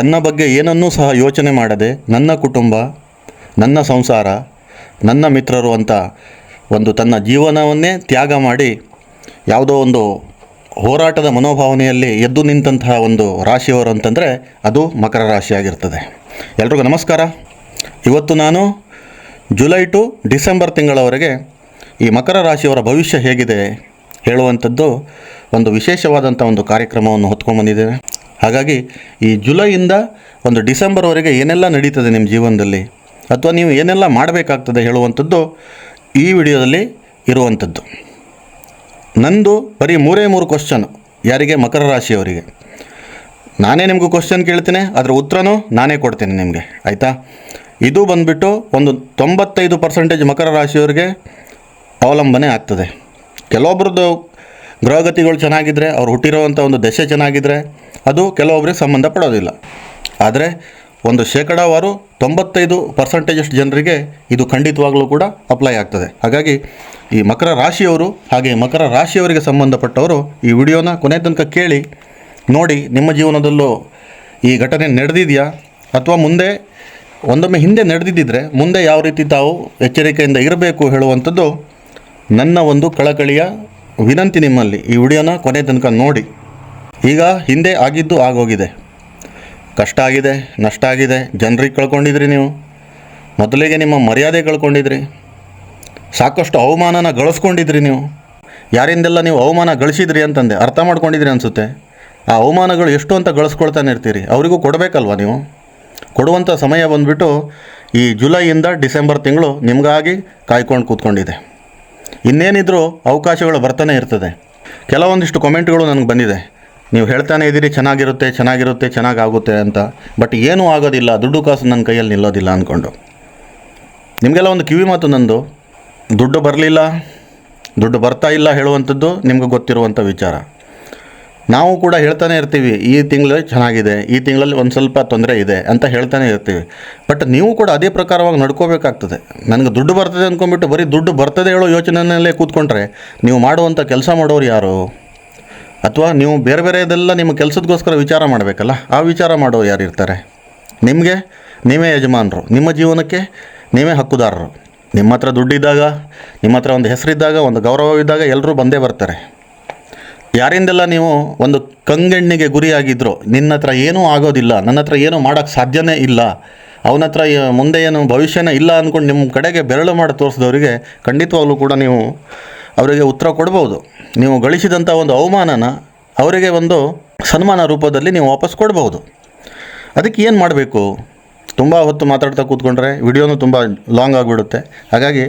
ತನ್ನ ಬಗ್ಗೆ ಏನನ್ನೂ ಸಹ ಯೋಚನೆ ಮಾಡದೆ ನನ್ನ ಕುಟುಂಬ, ನನ್ನ ಸಂಸಾರ, ನನ್ನ ಮಿತ್ರರು ಅಂತ ಒಂದು ತನ್ನ ಜೀವನವನ್ನೇ ತ್ಯಾಗ ಮಾಡಿ ಯಾವುದೋ ಒಂದು ಹೋರಾಟದ ಮನೋಭಾವನೆಯಲ್ಲಿ ಎದ್ದು ನಿಂತಹ ಒಂದು ರಾಶಿಯವರು ಅಂತಂದರೆ ಅದು ಮಕರ ರಾಶಿಯಾಗಿರ್ತದೆ. ಎಲ್ರಿಗೂ ನಮಸ್ಕಾರ. ಇವತ್ತು ನಾನು ಜುಲೈ ಟು ಡಿಸೆಂಬರ್ ತಿಂಗಳವರೆಗೆ ಈ ಮಕರ ರಾಶಿಯವರ ಭವಿಷ್ಯ ಹೇಗಿದೆ ಹೇಳುವಂಥದ್ದು ಒಂದು ವಿಶೇಷವಾದಂಥ ಒಂದು ಕಾರ್ಯಕ್ರಮವನ್ನು ಹೊತ್ಕೊಂಡ್ಬಂದಿದ್ದೇವೆ ಹಾಗಾಗಿ ಈ ಜುಲೈಯಿಂದ ಒಂದು ಡಿಸೆಂಬರ್ವರೆಗೆ ಏನೆಲ್ಲ ನಡೀತದೆ ನಿಮ್ಮ ಜೀವನದಲ್ಲಿ? ಅಥವಾ ನೀವು ಏನೆಲ್ಲ ಮಾಡಬೇಕಾಗ್ತದೆ ಹೇಳುವಂಥದ್ದು ಈ ವಿಡಿಯೋದಲ್ಲಿ ಇರುವಂಥದ್ದು. ನಂದು ಬರೀ ಮೂರೇ ಮೂರು ಕ್ವಶನ್ ಯಾರಿಗೆ? ಮಕರ ರಾಶಿಯವರಿಗೆ. ನಾನೇ ನಿಮಗೂ ಕ್ವಶನ್ ಕೇಳ್ತೀನಿ, ಅದರ ಉತ್ತರನೂ ನಾನೇ ಕೊಡ್ತೀನಿ ನಿಮಗೆ, ಆಯಿತಾ? ಇದು ಬಂದುಬಿಟ್ಟು ಒಂದು ತೊಂಬತ್ತೈದು ಪರ್ಸೆಂಟೇಜ್ ಮಕರ ರಾಶಿಯವರಿಗೆ ಅವಲಂಬನೆ ಆಗ್ತದೆ. ಕೆಲವೊಬ್ರದ್ದು ಗ್ರಹಗತಿಗಳು ಚೆನ್ನಾಗಿದ್ದರೆ ಅವ್ರು ಹುಟ್ಟಿರೋವಂಥ ಒಂದು ದಶೆ ಚೆನ್ನಾಗಿದ್ದರೆ ಅದು ಕೆಲವೊಬ್ಬರಿಗೆ ಸಂಬಂಧಪಡೋದಿಲ್ಲ ಆದರೆ ಒಂದು ಶೇಕಡಾವಾರು ತೊಂಬತ್ತೈದು ಪರ್ಸೆಂಟೇಜಷ್ಟು ಜನರಿಗೆ ಇದು ಖಂಡಿತವಾಗಲೂ ಕೂಡ ಅಪ್ಲೈ ಆಗ್ತದೆ. ಹಾಗಾಗಿ ಈ ಮಕರ ರಾಶಿಯವರು ಹಾಗೆ ಮಕರ ರಾಶಿಯವರಿಗೆ ಸಂಬಂಧಪಟ್ಟವರು ಈ ವಿಡಿಯೋನ ಕೊನೆ ತನಕ ಕೇಳಿ, ನೋಡಿ ನಿಮ್ಮ ಜೀವನದಲ್ಲೂ ಈ ಘಟನೆ ನಡೆದಿದೆಯಾ? ಅಥವಾ ಮುಂದೆ, ಒಂದೊಮ್ಮೆ ಹಿಂದೆ ನಡೆದಿದ್ದರೆ ಮುಂದೆ ಯಾವ ರೀತಿ ತಾವು ಎಚ್ಚರಿಕೆಯಿಂದ ಇರಬೇಕು ಹೇಳುವಂಥದ್ದು ನನ್ನ ಒಂದು ಕಳಕಳಿಯ ವಿನಂತಿ ನಿಮ್ಮಲ್ಲಿ ಈ ವಿಡಿಯೋನ ಕೊನೆ ತನಕ ನೋಡಿ. ಈಗ ಹಿಂದೆ ಆಗಿದ್ದು ಆಗೋಗಿದೆ. ಕಷ್ಟ ಆಗಿದೆ, ನಷ್ಟ ಆಗಿದೆ, ಜನರಿಗೆ ಕಳ್ಕೊಂಡಿದ್ರಿ ನೀವು. ಮೊದಲಿಗೆ ನಿಮ್ಮ ಮರ್ಯಾದೆ ಕಳ್ಕೊಂಡಿದ್ರಿ. ಸಾಕಷ್ಟು ಅವಮಾನನ ಗಳಿಸ್ಕೊಂಡಿದ್ರಿ ನೀವು. ಯಾರಿಂದೆಲ್ಲ ನೀವು ಅವಮಾನ ಗಳಿಸಿದ್ರಿ ಅಂತಂದೆ ಅರ್ಥ ಮಾಡ್ಕೊಂಡಿದ್ರಿ ಅನಿಸುತ್ತೆ. ಆ ಅವಮಾನಗಳು ಎಷ್ಟು ಅಂತ ಗಳಿಸ್ಕೊಳ್ತಾನೆ ಇರ್ತೀರಿ? ಅವರಿಗೂ ಕೊಡಬೇಕಲ್ವ ನೀವು? ಕೊಡುವಂಥ ಸಮಯ ಬಂದುಬಿಟ್ಟು ಈ ಜುಲೈಯಿಂದ ಡಿಸೆಂಬರ್ ತಿಂಗಳು ನಿಮಗಾಗಿ ಕಾಯ್ಕೊಂಡು ಕೂತ್ಕೊಂಡಿದೆ. ಇನ್ನೇನಿದ್ರೂ ಅವಕಾಶಗಳು ಬರ್ತಾನೆ ಇರ್ತದೆ. ಕೆಲವೊಂದಿಷ್ಟು ಕಮೆಂಟ್ಗಳು ನನಗೆ ಬಂದಿದೆ. ನೀವು ಹೇಳ್ತಾನೆ ಇದ್ದೀರಿ, ಚೆನ್ನಾಗಿರುತ್ತೆ ಚೆನ್ನಾಗಿರುತ್ತೆ, ಚೆನ್ನಾಗಾಗುತ್ತೆ ಅಂತ. ಬಟ್ ಏನೂ ಆಗೋದಿಲ್ಲ, ದುಡ್ಡು ಕಾಸು ನನ್ನ ಕೈಯಲ್ಲಿ ನಿಲ್ಲೋದಿಲ್ಲ ಅಂದ್ಕೊಂಡು ನಿಮಗೆಲ್ಲ ಒಂದು ಕಿವಿ ಮಾತು ನಂದು. ದುಡ್ಡು ಬರಲಿಲ್ಲ, ದುಡ್ಡು ಬರ್ತಾ ಇಲ್ಲ ಹೇಳುವಂಥದ್ದು ನಿಮಗೆ ಗೊತ್ತಿರುವಂಥ ವಿಚಾರ. ನಾವು ಕೂಡ ಹೇಳ್ತಾನೆ ಇರ್ತೀವಿ, ಈ ತಿಂಗಳು ಚೆನ್ನಾಗಿದೆ, ಈ ತಿಂಗಳಲ್ಲಿ ಒಂದು ಸ್ವಲ್ಪ ತೊಂದರೆ ಇದೆ ಅಂತ ಹೇಳ್ತಾನೆ ಇರ್ತೀವಿ. ಬಟ್ ನೀವು ಕೂಡ ಅದೇ ಪ್ರಕಾರವಾಗಿ ನಡ್ಕೋಬೇಕಾಗ್ತದೆ. ನನಗೆ ದುಡ್ಡು ಬರ್ತದೆ ಅಂದ್ಕೊಂಡ್ಬಿಟ್ಟು ಬರೀ ದುಡ್ಡು ಬರ್ತದೆ ಹೇಳೋ ಯೋಚನೆಯಲ್ಲೇ ಕೂತ್ಕೊಂಡ್ರೆ, ನೀವು ಮಾಡುವಂಥ ಕೆಲಸ ಮಾಡೋರು ಯಾರು? ಅಥವಾ ನೀವು ಬೇರೆ ಬೇರೆದೆಲ್ಲ ನಿಮ್ಮ ಕೆಲಸದಗೋಸ್ಕರ ವಿಚಾರ ಮಾಡಬೇಕಲ್ಲ, ಆ ವಿಚಾರ ಮಾಡೋರು ಯಾರು ಇರ್ತಾರೆ? ನಿಮಗೆ? ನೀವೇ ಯಜಮಾನರು. ನಿಮ್ಮ ಜೀವನಕ್ಕೆ ನೀವೇ ಹಕ್ಕುದಾರರು. ನಿಮ್ಮ ಹತ್ರ ದುಡ್ಡಿದ್ದಾಗ, ನಿಮ್ಮ ಹತ್ರ ಒಂದು ಹೆಸರಿದ್ದಾಗ, ಒಂದು ಗೌರವವಿದ್ದಾಗ ಎಲ್ಲರೂ ಬಂದೇ ಬರ್ತಾರೆ. ಯಾರಿಂದೆಲ್ಲ ನೀವು ಒಂದು ಕಂಗೆಣ್ಣಿಗೆ ಗುರಿಯಾಗಿದ್ರು, ನಿನ್ನ ಹತ್ರ ಏನೂ ಆಗೋದಿಲ್ಲ, ನನ್ನ ಹತ್ರ ಏನೂ ಮಾಡೋಕ್ಕೆ ಸಾಧ್ಯನೇ ಇಲ್ಲ, ಅವನ ಹತ್ರ ಮುಂದೆ ಏನು ಭವಿಷ್ಯನೇ ಇಲ್ಲ ಅಂದ್ಕೊಂಡು ನಿಮ್ಮ ಕಡೆಗೆ ಬೆರಳು ಮಾಡಿ ತೋರಿಸಿದವರಿಗೆ ಖಂಡಿತವಾಗ್ಲೂ ಕೂಡ ನೀವು ಅವರಿಗೆ ಉತ್ತರ ಕೊಡ್ಬೋದು. ನೀವು ಗಳಿಸಿದಂಥ ಒಂದು ಅವಮಾನನ ಅವರಿಗೆ ಒಂದು ಸನ್ಮಾನ ರೂಪದಲ್ಲಿ ನೀವು ವಾಪಸ್ ಕೊಡ್ಬೋದು. ಅದಕ್ಕೆ ಏನು ಮಾಡಬೇಕು? ತುಂಬ ಹೊತ್ತು ಮಾತಾಡ್ತಾ ಕೂತ್ಕೊಂಡ್ರೆ, ವಿಡಿಯೋನು ತುಂಬ ಲಾಂಗ್ ಆಗಿಬಿಡುತ್ತೆ ಹಾಗಾಗಿ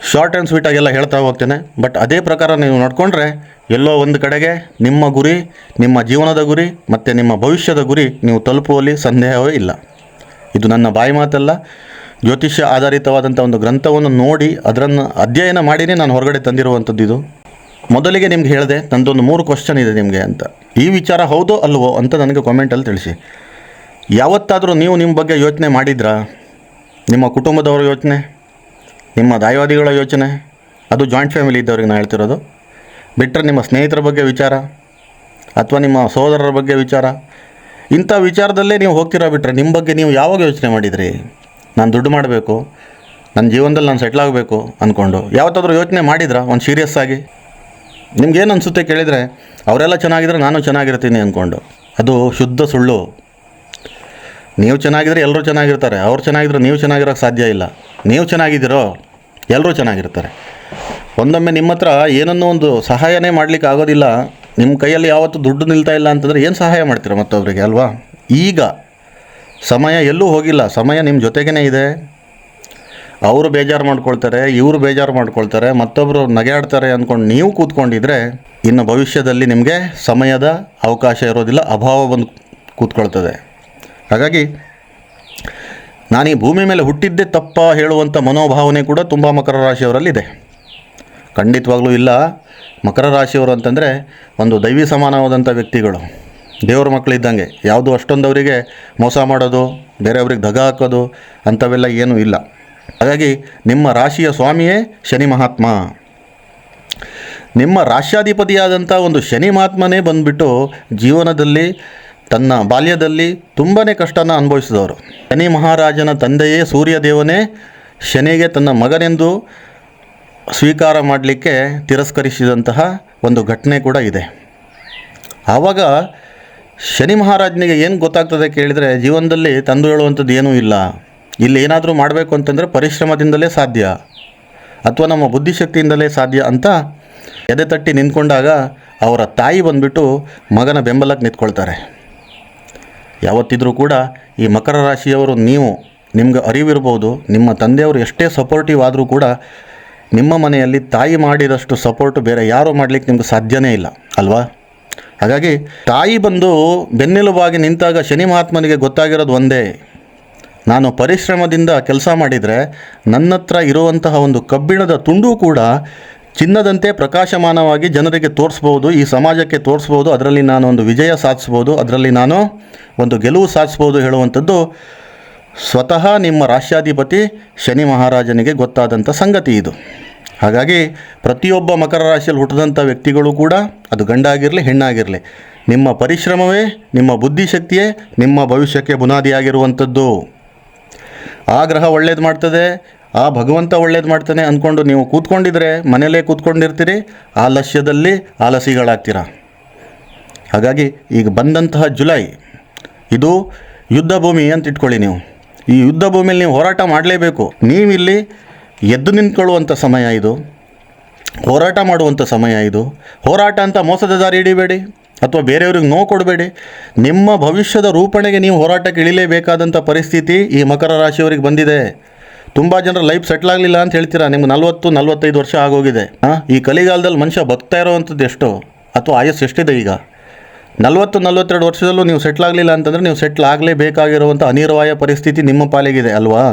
ಶಾರ್ಟ್ ಆ್ಯಂಡ್ ಸ್ವೀಟಾಗೆಲ್ಲ ಹೇಳ್ತಾ ಹೋಗ್ತೇನೆ. ಬಟ್ ಅದೇ ಪ್ರಕಾರ ನೀವು ನೋಡಿಕೊಂಡ್ರೆ, ಎಲ್ಲೋ ಒಂದು ಕಡೆಗೆ ನಿಮ್ಮ ಗುರಿ, ನಿಮ್ಮ ಜೀವನದ ಗುರಿ, ಮತ್ತು ನಿಮ್ಮ ಭವಿಷ್ಯದ ಗುರಿ ನೀವು ತಲುಪುವಲ್ಲಿ ಸಂದೇಹವೇ ಇಲ್ಲ. ಇದು ನನ್ನ ಬಾಯಿ ಮಾತಲ್ಲ. ಜ್ಯೋತಿಷ್ಯ ಆಧಾರಿತವಾದಂಥ ಒಂದು ಗ್ರಂಥವನ್ನು ನೋಡಿ, ಅದರನ್ನು ಅಧ್ಯಯನ ಮಾಡಿನೇ ನಾನು ಹೊರಗಡೆ ತಂದಿರುವಂಥದ್ದು ಇದು. ಮೊದಲಿಗೆ ನಿಮ್ಗೆ ಹೇಳಿದೆ, ನಂದೊಂದು ಮೂರು ಕ್ವಶನ್ ಇದೆ ನಿಮಗೆ ಅಂತ. ಈ ವಿಚಾರ ಹೌದೋ ಅಲ್ವೋ ಅಂತ ನನಗೆ ಕಾಮೆಂಟಲ್ಲಿ ತಿಳಿಸಿ. ಯಾವತ್ತಾದರೂ ನೀವು ನಿಮ್ಮ ಬಗ್ಗೆ ಯೋಚನೆ ಮಾಡಿದ್ರಾ? ನಿಮ್ಮ ಕುಟುಂಬದವರ ಯೋಚನೆ? ನಿಮ್ಮ ದಾಯವಾದಿಗಳ ಯೋಚನೆ, ಅದು ಜಾಯಿಂಟ್ ಫ್ಯಾಮಿಲಿ ಇದ್ದವ್ರಿಗೆ ನಾನು ಹೇಳ್ತಿರೋದು. ಬಿಟ್ಟರೆ ನಿಮ್ಮ ಸ್ನೇಹಿತರ ಬಗ್ಗೆ ವಿಚಾರ, ಅಥವಾ ನಿಮ್ಮ ಸಹೋದರರ ಬಗ್ಗೆ ವಿಚಾರ, ಇಂಥ ವಿಚಾರದಲ್ಲೇ ನೀವು ಹೋಗ್ತೀರಾ ಬಿಟ್ಟರೆ ನಿಮ್ಮ ಬಗ್ಗೆ ನೀವು ಯಾವಾಗ ಯೋಚನೆ ಮಾಡಿದ್ರಿ? ನಾನು ದುಡ್ಡು ಮಾಡಬೇಕು, ನನ್ನ ಜೀವನದಲ್ಲಿ ನಾನು ಸೆಟ್ಲ್ ಆಗಬೇಕು ಅಂದ್ಕೊಂಡು ಯಾವತ್ತಾದರೂ ಯೋಚನೆ ಮಾಡಿದ್ರಾ? ಒಂದು ಸೀರಿಯಸ್ ಆಗಿ? ನಿಮ್ಗೇನು ಅನಿಸುತ್ತೆ ಕೇಳಿದರೆ, ಅವರೆಲ್ಲ ಚೆನ್ನಾಗಿದ್ರೆ ನಾನು ಚೆನ್ನಾಗಿರ್ತೀನಿ ಅಂದ್ಕೊಂಡು ಅದು ಶುದ್ಧ ಸುಳ್ಳು. ನೀವು ಚೆನ್ನಾಗಿದ್ರೆ ಎಲ್ಲರೂ ಚೆನ್ನಾಗಿರ್ತಾರೆ, ಅವ್ರು ಚೆನ್ನಾಗಿದ್ರೆ ನೀವು ಚೆನ್ನಾಗಿರೋಕ್ಕೆ ಸಾಧ್ಯ ಇಲ್ಲ. ನೀವು ಚೆನ್ನಾಗಿದ್ದೀರೋ ಎಲ್ಲರೂ ಚೆನ್ನಾಗಿರ್ತಾರೆ. ಒಂದೊಮ್ಮೆ ನಿಮ್ಮ ಹತ್ರ ಏನನ್ನೋ ಒಂದು ಸಹಾಯನೇ ಮಾಡಲಿಕ್ಕೆ ಆಗೋದಿಲ್ಲ. ನಿಮ್ಮ ಕೈಯಲ್ಲಿ ಯಾವತ್ತೂ ದುಡ್ಡು ನಿಲ್ತಾ ಇಲ್ಲ ಅಂತಂದರೆ ಏನು ಸಹಾಯ ಮಾಡ್ತೀರ ಮತ್ತೊಬ್ಬರಿಗೆ ಅಲ್ವಾ? ಈಗ ಸಮಯ ಎಲ್ಲೂ ಹೋಗಿಲ್ಲ. ಸಮಯ ನಿಮ್ಮ ಜೊತೆಗೇ ಇದೆ. ಅವರು ಬೇಜಾರು ಮಾಡ್ಕೊಳ್ತಾರೆ, ಇವರು ಬೇಜಾರು ಮಾಡ್ಕೊಳ್ತಾರೆ ಮತ್ತೊಬ್ಬರು ನಗೆಯಾಡ್ತಾರೆ ಅಂದ್ಕೊಂಡು ನೀವು ಕೂತ್ಕೊಂಡಿದ್ರೆ ಇನ್ನು ಭವಿಷ್ಯದಲ್ಲಿ ನಿಮಗೆ ಸಮಯದ ಅವಕಾಶ ಇರೋದಿಲ್ಲ, ಅಭಾವ ಬಂದು ಕೂತ್ಕೊಳ್ತದೆ. ಹಾಗಾಗಿ ನಾನು ಈ ಭೂಮಿ ಮೇಲೆ ಹುಟ್ಟಿದ್ದೆ ತಪ್ಪ ಹೇಳುವಂಥ ಮನೋಭಾವನೆ ಕೂಡ ತುಂಬ ಮಕರ ರಾಶಿಯವರಲ್ಲಿದೆ. ಖಂಡಿತವಾಗ್ಲೂ ಇಲ್ಲ. ಮಕರ ರಾಶಿಯವರು ಅಂತಂದರೆ ಒಂದು ದೈವಿ ಸಮಾನವಾದಂಥ ವ್ಯಕ್ತಿಗಳು. ದೇವ್ರ ಮಕ್ಕಳಿದ್ದಂಗೆ ಯಾವುದು ಅಷ್ಟೊಂದು ಅವರಿಗೆ ಮೋಸ ಮಾಡೋದು, ಬೇರೆಯವ್ರಿಗೆ ದಗ ಹಾಕೋದು ಅಂಥವೆಲ್ಲ ಏನೂ ಇಲ್ಲ. ಹಾಗಾಗಿ ನಿಮ್ಮ ರಾಶಿಯ ಸ್ವಾಮಿಯೇ ಶನಿ ಮಹಾತ್ಮ. ನಿಮ್ಮ ರಾಶ್ಯಾಧಿಪತಿಯಾದಂಥ ಒಂದು ಶನಿ ಮಹಾತ್ಮನೇ ಬಂದುಬಿಟ್ಟು ಜೀವನದಲ್ಲಿ ತನ್ನ ಬಾಲ್ಯದಲ್ಲಿ ತುಂಬನೇ ಕಷ್ಟನ ಅನುಭವಿಸಿದವರು. ಶನಿ ಮಹಾರಾಜನ ತಂದೆಯೇ ಸೂರ್ಯದೇವನೇ, ಶನಿಗೆ ತನ್ನ ಮಗನೆಂದು ಸ್ವೀಕಾರ ಮಾಡಲಿಕ್ಕೆ ತಿರಸ್ಕರಿಸಿದಂತಹ ಒಂದು ಘಟನೆ ಕೂಡ ಇದೆ. ಆವಾಗ ಶನಿ ಮಹಾರಾಜನಿಗೆ ಏನು ಗೊತ್ತಾಗ್ತದೆ ಕೇಳಿದರೆ, ಜೀವನದಲ್ಲಿ ತಂದು ಹೇಳುವಂಥದ್ದು ಏನೂ ಇಲ್ಲ. ಇಲ್ಲಿ ಏನಾದರೂ ಮಾಡಬೇಕು ಅಂತಂದರೆ ಪರಿಶ್ರಮದಿಂದಲೇ ಸಾಧ್ಯ, ಅಥವಾ ನಮ್ಮ ಬುದ್ಧಿಶಕ್ತಿಯಿಂದಲೇ ಸಾಧ್ಯ ಅಂತ ಎದೆ ತಟ್ಟಿ ನಿಂತ್ಕೊಂಡಾಗ ಅವರ ತಾಯಿ ಬಂದುಬಿಟ್ಟು ಮಗನ ಬೆಂಬಲಕ್ಕೆ ನಿಂತ್ಕೊಳ್ತಾರೆ. ಯಾವತ್ತಿದ್ರೂ ಕೂಡ ಈ ಮಕರ ರಾಶಿಯವರು ನೀವು ನಿಮ್ಗೆ ಅರಿವಿರ್ಬೋದು, ನಿಮ್ಮ ತಂದೆಯವರು ಎಷ್ಟೇ ಸಪೋರ್ಟಿವ್ ಆದರೂ ಕೂಡ ನಿಮ್ಮ ಮನೆಯಲ್ಲಿ ತಾಯಿ ಮಾಡಿದಷ್ಟು ಸಪೋರ್ಟ್ ಬೇರೆ ಯಾರೂ ಮಾಡಲಿಕ್ಕೆ ನಿಮ್ಗೆ ಸಾಧ್ಯನೇ ಇಲ್ಲ, ಅಲ್ವಾ? ಹಾಗಾಗಿ ತಾಯಿ ಬಂದು ಬೆನ್ನೆಲುಬಾಗಿ ನಿಂತಾಗ ಶನಿ ಮಹಾತ್ಮನಿಗೆ ಗೊತ್ತಾಗಿರೋದು ಒಂದೇ. ನಾನು ಪರಿಶ್ರಮದಿಂದ ಕೆಲಸ ಮಾಡಿದರೆ ನನ್ನ ಹತ್ರ ಇರುವಂತಹ ಒಂದು ಕಬ್ಬಿಣದ ತುಂಡು ಕೂಡ ಚಿನ್ನದಂತೆ ಪ್ರಕಾಶಮಾನವಾಗಿ ಜನರಿಗೆ ತೋರಿಸ್ಬೋದು, ಈ ಸಮಾಜಕ್ಕೆ ತೋರಿಸ್ಬೋದು, ಅದರಲ್ಲಿ ನಾನು ಒಂದು ವಿಜಯ ಸಾಧಿಸ್ಬೋದು, ಅದರಲ್ಲಿ ನಾನು ಒಂದು ಗೆಲುವು ಸಾಧಿಸ್ಬೋದು ಹೇಳುವಂಥದ್ದು ಸ್ವತಃ ನಿಮ್ಮ ರಾಷ್ಟ್ರಾಧಿಪತಿ ಶನಿ ಮಹಾರಾಜನಿಗೆ ಗೊತ್ತಾದಂಥ ಸಂಗತಿ ಇದು. ಹಾಗಾಗಿ ಪ್ರತಿಯೊಬ್ಬ ಮಕರ ರಾಶಿಯಲ್ಲಿ ಹುಟ್ಟಿದಂಥ ವ್ಯಕ್ತಿಗಳು ಕೂಡ ಅದು ಗಂಡಾಗಿರಲಿ, ಹೆಣ್ಣಾಗಿರಲಿ, ನಿಮ್ಮ ಪರಿಶ್ರಮವೇ, ನಿಮ್ಮ ಬುದ್ಧಿಶಕ್ತಿಯೇ ನಿಮ್ಮ ಭವಿಷ್ಯಕ್ಕೆ ಬುನಾದಿಯಾಗಿರುವಂಥದ್ದು. ಆ ಗ್ರಹ ಒಳ್ಳೇದು ಮಾಡ್ತದೆ ಆ ಭಗವಂತ ಒಳ್ಳೇದು ಮಾಡ್ತಾನೆ ಅಂದ್ಕೊಂಡು ನೀವು ಕೂತ್ಕೊಂಡಿದ್ರೆ ಮನೆಯಲ್ಲೇ ಕೂತ್ಕೊಂಡಿರ್ತೀರಿ ಆಲಸ್ಯದಲ್ಲಿ ಆಲಸಿಗಳಾಗ್ತೀರ? ಹಾಗಾಗಿ ಈಗ ಬಂದಂತಹ ಜುಲೈ, ಇದು ಯುದ್ಧ ಭೂಮಿ ಅಂತ ಇಟ್ಕೊಳ್ಳಿ ನೀವು. ಈ ಯುದ್ಧ ಭೂಮಿಯಲ್ಲಿ ನೀವು ಹೋರಾಟ ಮಾಡಲೇಬೇಕು. ನೀವಿಲ್ಲಿ ಎದ್ದು ನಿಂತ್ಕೊಳ್ಳುವಂಥ ಸಮಯ ಇದು. ಹೋರಾಟ ಮಾಡುವಂಥ ಸಮಯ ಇದು. ಹೋರಾಟ ಅಂತ ಮೋಸದ ದಾರಿ ಹಿಡಿಬೇಡಿ, ಅಥವಾ ಬೇರೆಯವ್ರಿಗೆ ನೋವು ಕೊಡಬೇಡಿ. ನಿಮ್ಮ ಭವಿಷ್ಯದ ರೂಪಣೆಗೆ ನೀವು ಹೋರಾಟಕ್ಕೆ ಇಳಿಲೇಬೇಕಾದಂಥ ಪರಿಸ್ಥಿತಿ ಈ ಮಕರ ರಾಶಿಯವರಿಗೆ ಬಂದಿದೆ. ತುಂಬ ಜನರ ಲೈಫ್ ಸೆಟ್ಲ್ ಆಗಲಿಲ್ಲ ಅಂತ ಹೇಳ್ತೀರಾ? ನಿಮ್ಗೆ ನಲ್ವತ್ತು, ನಲ್ವತ್ತೈದು ವರ್ಷ ಆಗೋಗಿದೆ. ಈ ಕಲಿಗಾಲದಲ್ಲಿ ಮನುಷ್ಯ ಬದುಕ್ತಾ ಇರೋವಂಥದ್ದು ಎಷ್ಟು? ಅಥವಾ ಆಯಸ್ಸು ಎಷ್ಟಿದೆ ಈಗ? ನಲ್ವತ್ತು, ನಲ್ವತ್ತೆರಡು ವರ್ಷದಲ್ಲೂ ನೀವು ಸೆಟ್ಲ್ ಆಗಲಿಲ್ಲ ಅಂತಂದರೆ ನೀವು ಸೆಟ್ಲ್ ಆಗಲೇಬೇಕಾಗಿರುವಂಥ ಅನಿರ್ವಾಯ ಪರಿಸ್ಥಿತಿ ನಿಮ್ಮ ಪಾಲಿಗಿದೆ, ಅಲ್ವಾ?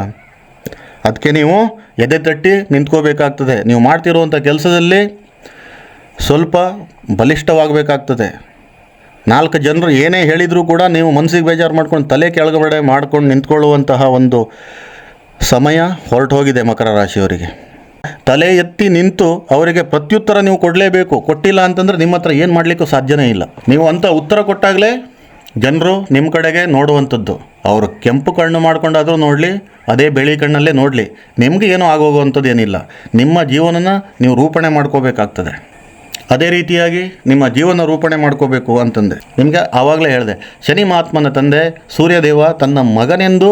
ಅದಕ್ಕೆ ನೀವು ಎದೆ ತಟ್ಟಿ ನಿಂತ್ಕೋಬೇಕಾಗ್ತದೆ. ನೀವು ಮಾಡ್ತಿರುವಂಥ ಕೆಲಸದಲ್ಲಿ ಸ್ವಲ್ಪ ಬಲಿಷ್ಠವಾಗಬೇಕಾಗ್ತದೆ. ನಾಲ್ಕು ಜನರು ಏನೇ ಹೇಳಿದರೂ ಕೂಡ ನೀವು ಮನಸ್ಸಿಗೆ ಬೇಜಾರು ಮಾಡ್ಕೊಂಡು ತಲೆ ಕೆಳಗಡೆ ಮಾಡ್ಕೊಂಡು ನಿಂತ್ಕೊಳ್ಳುವಂತಹ ಒಂದು ಸಮಯ ಹೊರಟು ಹೋಗಿದೆ ಮಕರ ರಾಶಿಯವರಿಗೆ. ತಲೆ ಎತ್ತಿ ನಿಂತು ಅವರಿಗೆ ಪ್ರತ್ಯುತ್ತರ ನೀವು ಕೊಡಲೇಬೇಕು. ಕೊಟ್ಟಿಲ್ಲ ಅಂತಂದರೆ ನಿಮ್ಮ ಹತ್ರ ಏನು ಮಾಡಲಿಕ್ಕೂ ಸಾಧ್ಯನೇ ಇಲ್ಲ. ನೀವು ಅಂಥ ಉತ್ತರ ಕೊಟ್ಟಾಗಲೇ ಜನರು ನಿಮ್ಮ ಕಡೆಗೆ ನೋಡುವಂಥದ್ದು. ಅವರು ಕೆಂಪು ಕಣ್ಣು ಮಾಡ್ಕೊಂಡಾದರೂ ನೋಡಲಿ, ಅದೇ ಬೆಳಿ ಕಣ್ಣಲ್ಲೇ ನೋಡಲಿ. ನಿಮಗೆ ಏನೂ ಆಗೋಗುವಂಥದ್ದು ಏನಿಲ್ಲ. ನಿಮ್ಮ ಜೀವನನ ನೀವು ರೂಪಣೆ ಮಾಡ್ಕೋಬೇಕಾಗ್ತದೆ. ಅದೇ ರೀತಿಯಾಗಿ ನಿಮ್ಮ ಜೀವನ ರೂಪಣೆ ಮಾಡ್ಕೋಬೇಕು ಅಂತಂದೆ. ನಿಮಗೆ ಆವಾಗಲೇ ಹೇಳಿದೆ, ಶನಿ ಮಹಾತ್ಮನ ತಂದೆ ಸೂರ್ಯದೇವ ತನ್ನ ಮಗನೆಂದು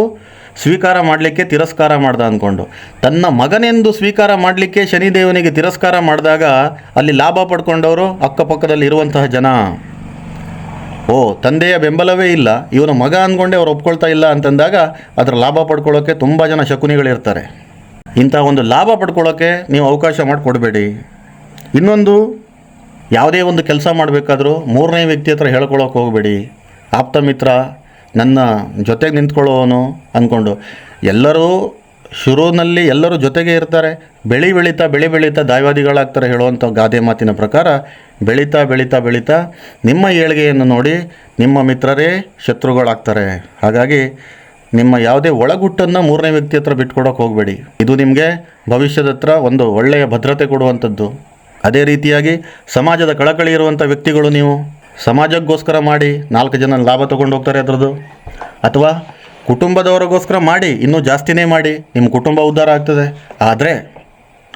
ಸ್ವೀಕಾರ ಮಾಡಲಿಕ್ಕೆ ತಿರಸ್ಕಾರ ಮಾಡ್ದ ಅಂದ್ಕೊಂಡು. ತನ್ನ ಮಗನೆಂದು ಸ್ವೀಕಾರ ಮಾಡಲಿಕ್ಕೆ ಶನಿದೇವನಿಗೆ ತಿರಸ್ಕಾರ ಮಾಡಿದಾಗ ಅಲ್ಲಿ ಲಾಭ ಪಡ್ಕೊಂಡವರು ಅಕ್ಕಪಕ್ಕದಲ್ಲಿ ಇರುವಂತಹ ಜನ. ಓ, ತಂದೆಯ ಬೆಂಬಲವೇ ಇಲ್ಲ. ಇವನ ಮಗ ಅಂದ್ಕೊಂಡೆ ಅವ್ರು ಒಪ್ಕೊಳ್ತಾ ಇಲ್ಲ ಅಂತಂದಾಗ ಅದರ ಲಾಭ ಪಡ್ಕೊಳ್ಳೋಕ್ಕೆ ತುಂಬ ಜನ ಶಕುನಿಗಳಿರ್ತಾರೆ. ಇಂಥ ಒಂದು ಲಾಭ ಪಡ್ಕೊಳ್ಳೋಕ್ಕೆ ನೀವು ಅವಕಾಶ ಮಾಡಿಕೊಡ್ಬೇಡಿ. ಇನ್ನೊಂದು, ಯಾವುದೇ ಒಂದು ಕೆಲಸ ಮಾಡಬೇಕಾದ್ರೂ ಮೂರನೇ ವ್ಯಕ್ತಿ ಹತ್ರ ಹೇಳ್ಕೊಳ್ಳೋಕೆ ಹೋಗಬೇಡಿ. ಆಪ್ತ ಮಿತ್ರ ನನ್ನ ಜೊತೆಗೆ ನಿಂತ್ಕೊಳ್ಳೋನು ಅಂದ್ಕೊಂಡು ಎಲ್ಲರೂ ಶುರುವಿನಲ್ಲಿ ಎಲ್ಲರೂ ಜೊತೆಗೆ ಇರ್ತಾರೆ. ಬೆಳಿ ಬೆಳೀತಾ ಬೆಳಿ ಬೆಳೀತಾ ದಾಯವಾದಿಗಳಾಗ್ತಾರೆ ಹೇಳುವಂಥ ಗಾದೆ ಮಾತಿನ ಪ್ರಕಾರ ಬೆಳೀತಾ ಬೆಳೀತಾ ಬೆಳೀತಾ ನಿಮ್ಮ ಏಳಿಗೆಯನ್ನು ನೋಡಿ ನಿಮ್ಮ ಮಿತ್ರರೇ ಶತ್ರುಗಳಾಗ್ತಾರೆ. ಹಾಗಾಗಿ ನಿಮ್ಮ ಯಾವುದೇ ಒಳಗುಟ್ಟನ್ನು ಮೂರನೇ ವ್ಯಕ್ತಿ ಹತ್ರ ಬಿಟ್ಕೊಡೋಕೆ ಹೋಗಬೇಡಿ. ಇದು ನಿಮಗೆ ಭವಿಷ್ಯದ ಹತ್ರ ಒಂದು ಒಳ್ಳೆಯ ಭದ್ರತೆ ಕೊಡುವಂಥದ್ದು. ಅದೇ ರೀತಿಯಾಗಿ ಸಮಾಜದ ಕಳಕಳಿ ಇರುವಂಥ ವ್ಯಕ್ತಿಗಳು ನೀವು. ಸಮಾಜಕ್ಕೋಸ್ಕರ ಮಾಡಿ ನಾಲ್ಕು ಜನ ಲಾಭ ತೊಗೊಂಡು ಹೋಗ್ತಾರೆ ಅದರದ್ದು. ಅಥವಾ ಕುಟುಂಬದವರಿಗೋಸ್ಕರ ಮಾಡಿ, ಇನ್ನೂ ಜಾಸ್ತಿನೇ ಮಾಡಿ, ನಿಮ್ಮ ಕುಟುಂಬ ಉದ್ಧಾರ ಆಗ್ತದೆ. ಆದರೆ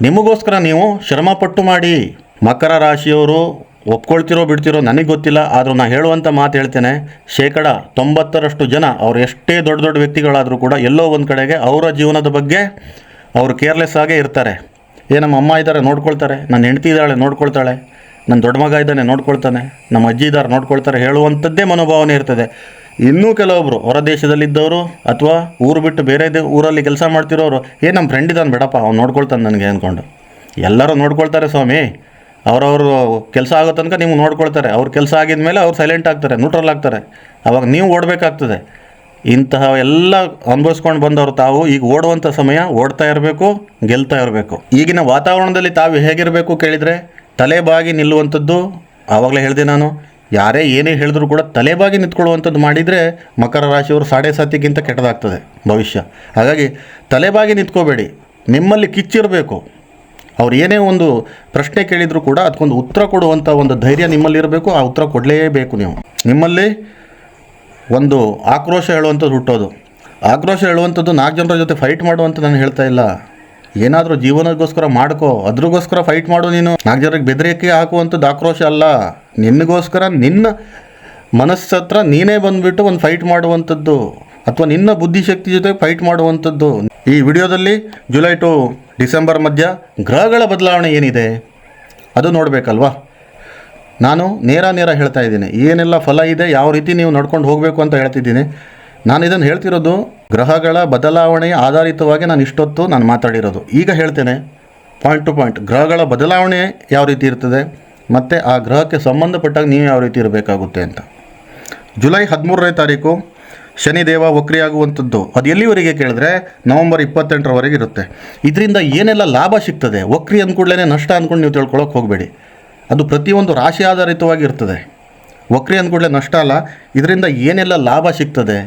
ನಿಮಗೋಸ್ಕರ ನೀವು ಶ್ರಮಪಟ್ಟು ಮಾಡಿ, ಮಕರ ರಾಶಿಯವರು ಒಪ್ಕೊಳ್ತಿರೋ ಬಿಡ್ತಿರೋ ನನಗೆ ಗೊತ್ತಿಲ್ಲ, ಆದರೂ ನಾನು ಹೇಳುವಂಥ ಮಾತು ಹೇಳ್ತೇನೆ. ಶೇಕಡ ತೊಂಬತ್ತರಷ್ಟು ಜನ ಅವ್ರು ಎಷ್ಟೇ ದೊಡ್ಡ ದೊಡ್ಡ ವ್ಯಕ್ತಿಗಳಾದರೂ ಕೂಡ ಎಲ್ಲೋ ಒಂದು ಕಡೆಗೆ ಅವರ ಜೀವನದ ಬಗ್ಗೆ ಅವರು ಕೇರ್ಲೆಸ್ ಆಗೇ ಇರ್ತಾರೆ. ಏ, ನಮ್ಮ ಅಮ್ಮ ಇದ್ದಾರೆ ನೋಡ್ಕೊಳ್ತಾರೆ. ನನ್ನ ಹೆಂಡತಿ ಇದ್ದಾಳೆ, ನೋಡ್ಕೊಳ್ತಾಳೆ. ನನ್ನ ದೊಡ್ಡ ಮಗ ಇದ್ದಾನೆ, ನೋಡ್ಕೊಳ್ತಾನೆ. ನಮ್ಮ ಅಜ್ಜಿ ಇದ್ದಾರೆ, ನೋಡ್ಕೊಳ್ತಾರೆ, ಹೇಳುವಂಥದ್ದೇ ಮನೋಭಾವನೆ ಇರ್ತದೆ. ಇನ್ನೂ ಕೆಲವೊಬ್ಬರು ಹೊರ ದೇಶದಲ್ಲಿದ್ದವರು ಅಥವಾ ಊರು ಬಿಟ್ಟು ಬೇರೆ ಊರಲ್ಲಿ ಕೆಲಸ ಮಾಡ್ತಿರೋರು, ಏ ನಮ್ಮ ಫ್ರೆಂಡ್ ಇದ್ದಾನೆ ಬೇಡಪ್ಪ, ಅವ್ನು ನೋಡ್ಕೊಳ್ತಾನೆ ನನಗೆ ಅಂದ್ಕೊಂಡು ಎಲ್ಲರೂ ನೋಡ್ಕೊಳ್ತಾರೆ ಸ್ವಾಮಿ. ಅವರವರು ಕೆಲಸ ಆಗೋ ತನಕ ನಿಮ್ಗೆ ನೋಡ್ಕೊಳ್ತಾರೆ. ಅವ್ರ ಕೆಲಸ ಆಗಿದ ಮೇಲೆ ಅವ್ರು ಸೈಲೆಂಟ್ ಆಗ್ತಾರೆ ನ್ಯೂಟ್ರಲ್ ಆಗ್ತಾರೆ. ಅವಾಗ ನೀವು ಓಡಬೇಕಾಗ್ತದೆ. ಇಂತಹ ಎಲ್ಲ ಅನುಭವಿಸ್ಕೊಂಡು ಬಂದವರು ತಾವು ಈಗ ಓಡುವಂಥ ಸಮಯ ಓಡ್ತಾ ಇರಬೇಕು, ಗೆಲ್ತಾ ಇರಬೇಕು. ಈಗಿನ ವಾತಾವರಣದಲ್ಲಿ ತಾವು ಹೇಗಿರಬೇಕು ಕೇಳಿದರೆ ತಲೆಬಾಗಿ ನಿಲ್ಲುವಂಥದ್ದು, ಆವಾಗಲೇ ಹೇಳಿದೆ ನಾನು, ಯಾರೇ ಏನೇ ಹೇಳಿದ್ರು ಕೂಡ ತಲೆಬಾಗಿ ನಿಂತ್ಕೊಳ್ಳುವಂಥದ್ದು ಮಾಡಿದರೆ ಮಕರ ರಾಶಿಯವರು ಸಾಡೆ ಸಾತಿಗಿಂತ ಕೆಟ್ಟದಾಗ್ತದೆ ಭವಿಷ್ಯ. ಹಾಗಾಗಿ ತಲೆಬಾಗಿ ನಿಂತ್ಕೋಬೇಡಿ, ನಿಮ್ಮಲ್ಲಿ ಕಿಚ್ಚಿರಬೇಕು. ಅವ್ರು ಏನೇ ಒಂದು ಪ್ರಶ್ನೆ ಕೇಳಿದರೂ ಕೂಡ ಅದಕ್ಕೊಂದು ಉತ್ತರ ಕೊಡುವಂಥ ಒಂದು ಧೈರ್ಯ ನಿಮ್ಮಲ್ಲಿ ಇರಬೇಕು, ಆ ಉತ್ತರ ಕೊಡಲೇಬೇಕು ನೀವು. ನಿಮ್ಮಲ್ಲಿ ಒಂದು ಆಕ್ರೋಶ ಹೇಳುವಂಥದ್ದು ಹುಟ್ಟೋದು. ಆಕ್ರೋಶ ಹೇಳುವಂಥದ್ದು ನಾಲ್ಕು ಜನರ ಜೊತೆ ಫೈಟ್ ಮಾಡುವಂತ ನಾನು ಹೇಳ್ತಾ ಇಲ್ಲ. ಏನಾದರೂ ಜೀವನಕ್ಕೋಸ್ಕರ ಮಾಡ್ಕೋ, ಅದ್ರಗೋಸ್ಕರ ಫೈಟ್ ಮಾಡು ನೀನು. ನಾಲ್ಕು ಜನರಿಗೆ ಬೆದರಿಕೆ ಹಾಕುವಂಥದ್ದು ಆಕ್ರೋಶ ಅಲ್ಲ. ನಿನಗೋಸ್ಕರ ನಿನ್ನ ಮನಸ್ಸತ್ರ ನೀನೇ ಬಂದುಬಿಟ್ಟು ಒಂದು ಫೈಟ್ ಮಾಡುವಂಥದ್ದು ಅಥವಾ ನಿನ್ನ ಬುದ್ಧಿಶಕ್ತಿ ಜೊತೆ ಫೈಟ್ ಮಾಡುವಂಥದ್ದು. ಈ ವಿಡಿಯೋದಲ್ಲಿ ಜುಲೈ ಟು ಡಿಸೆಂಬರ್ ಮಧ್ಯ ಗ್ರಹಗಳ ಬದಲಾವಣೆ ಏನಿದೆ ಅದು ನೋಡಬೇಕಲ್ವಾ? ನಾನು ನೇರ ನೇರ ಹೇಳ್ತಾ ಇದ್ದೀನಿ. ಏನೆಲ್ಲ ಫಲ ಇದೆ, ಯಾವ ರೀತಿ ನೀವು ನಡ್ಕೊಂಡು ಹೋಗಬೇಕು ಅಂತ ಹೇಳ್ತಿದ್ದೀನಿ. ನಾನು ಇದನ್ನು ಹೇಳ್ತಿರೋದು ಗ್ರಹಗಳ ಬದಲಾವಣೆಯ ಆಧಾರಿತವಾಗಿ ನಾನು ಇಷ್ಟೊತ್ತು ನಾನು ಮಾತಾಡಿರೋದು. ಈಗ ಹೇಳ್ತೇನೆ ಪಾಯಿಂಟ್ ಟು ಪಾಯಿಂಟ್ ಗ್ರಹಗಳ ಬದಲಾವಣೆ ಯಾವ ರೀತಿ ಇರ್ತದೆ, ಮತ್ತು ಆ ಗ್ರಹಕ್ಕೆ ಸಂಬಂಧಪಟ್ಟಾಗ ನೀವು ಯಾವ ರೀತಿ ಇರಬೇಕಾಗುತ್ತೆ ಅಂತ. ಜುಲೈ ಹದಿಮೂರನೇ ತಾರೀಕು, ಶನಿದೇವ ವಕ್ರಿಯಾಗುವಂಥದ್ದು. ಅದು ಎಲ್ಲಿವರೆಗೆ ಕೇಳಿದ್ರೆ ನವಂಬರ್ ಇಪ್ಪತ್ತೆಂಟರವರೆಗೆ ಇರುತ್ತೆ. ಇದರಿಂದ ಏನೆಲ್ಲ ಲಾಭ ಸಿಗ್ತದೆ? ವಕ್ರಿ ಅಂದ್ಕೂಡ್ಲೇ ನಷ್ಟ ಅಂದ್ಕೊಂಡು ನೀವು ತಿಳ್ಕೊಳ್ಳೋಕೆ ಹೋಗಬೇಡಿ. ಅದು ಪ್ರತಿಯೊಂದು ರಾಶಿ ಆಧಾರಿತವಾಗಿ ಇರ್ತದೆ. ವಕ್ರಿ ಅಂದ್ಕೂಡಲೇ ನಷ್ಟ ಅಲ್ಲ, ಇದರಿಂದ ಏನೆಲ್ಲ ಲಾಭ ಸಿಗ್ತದೆ?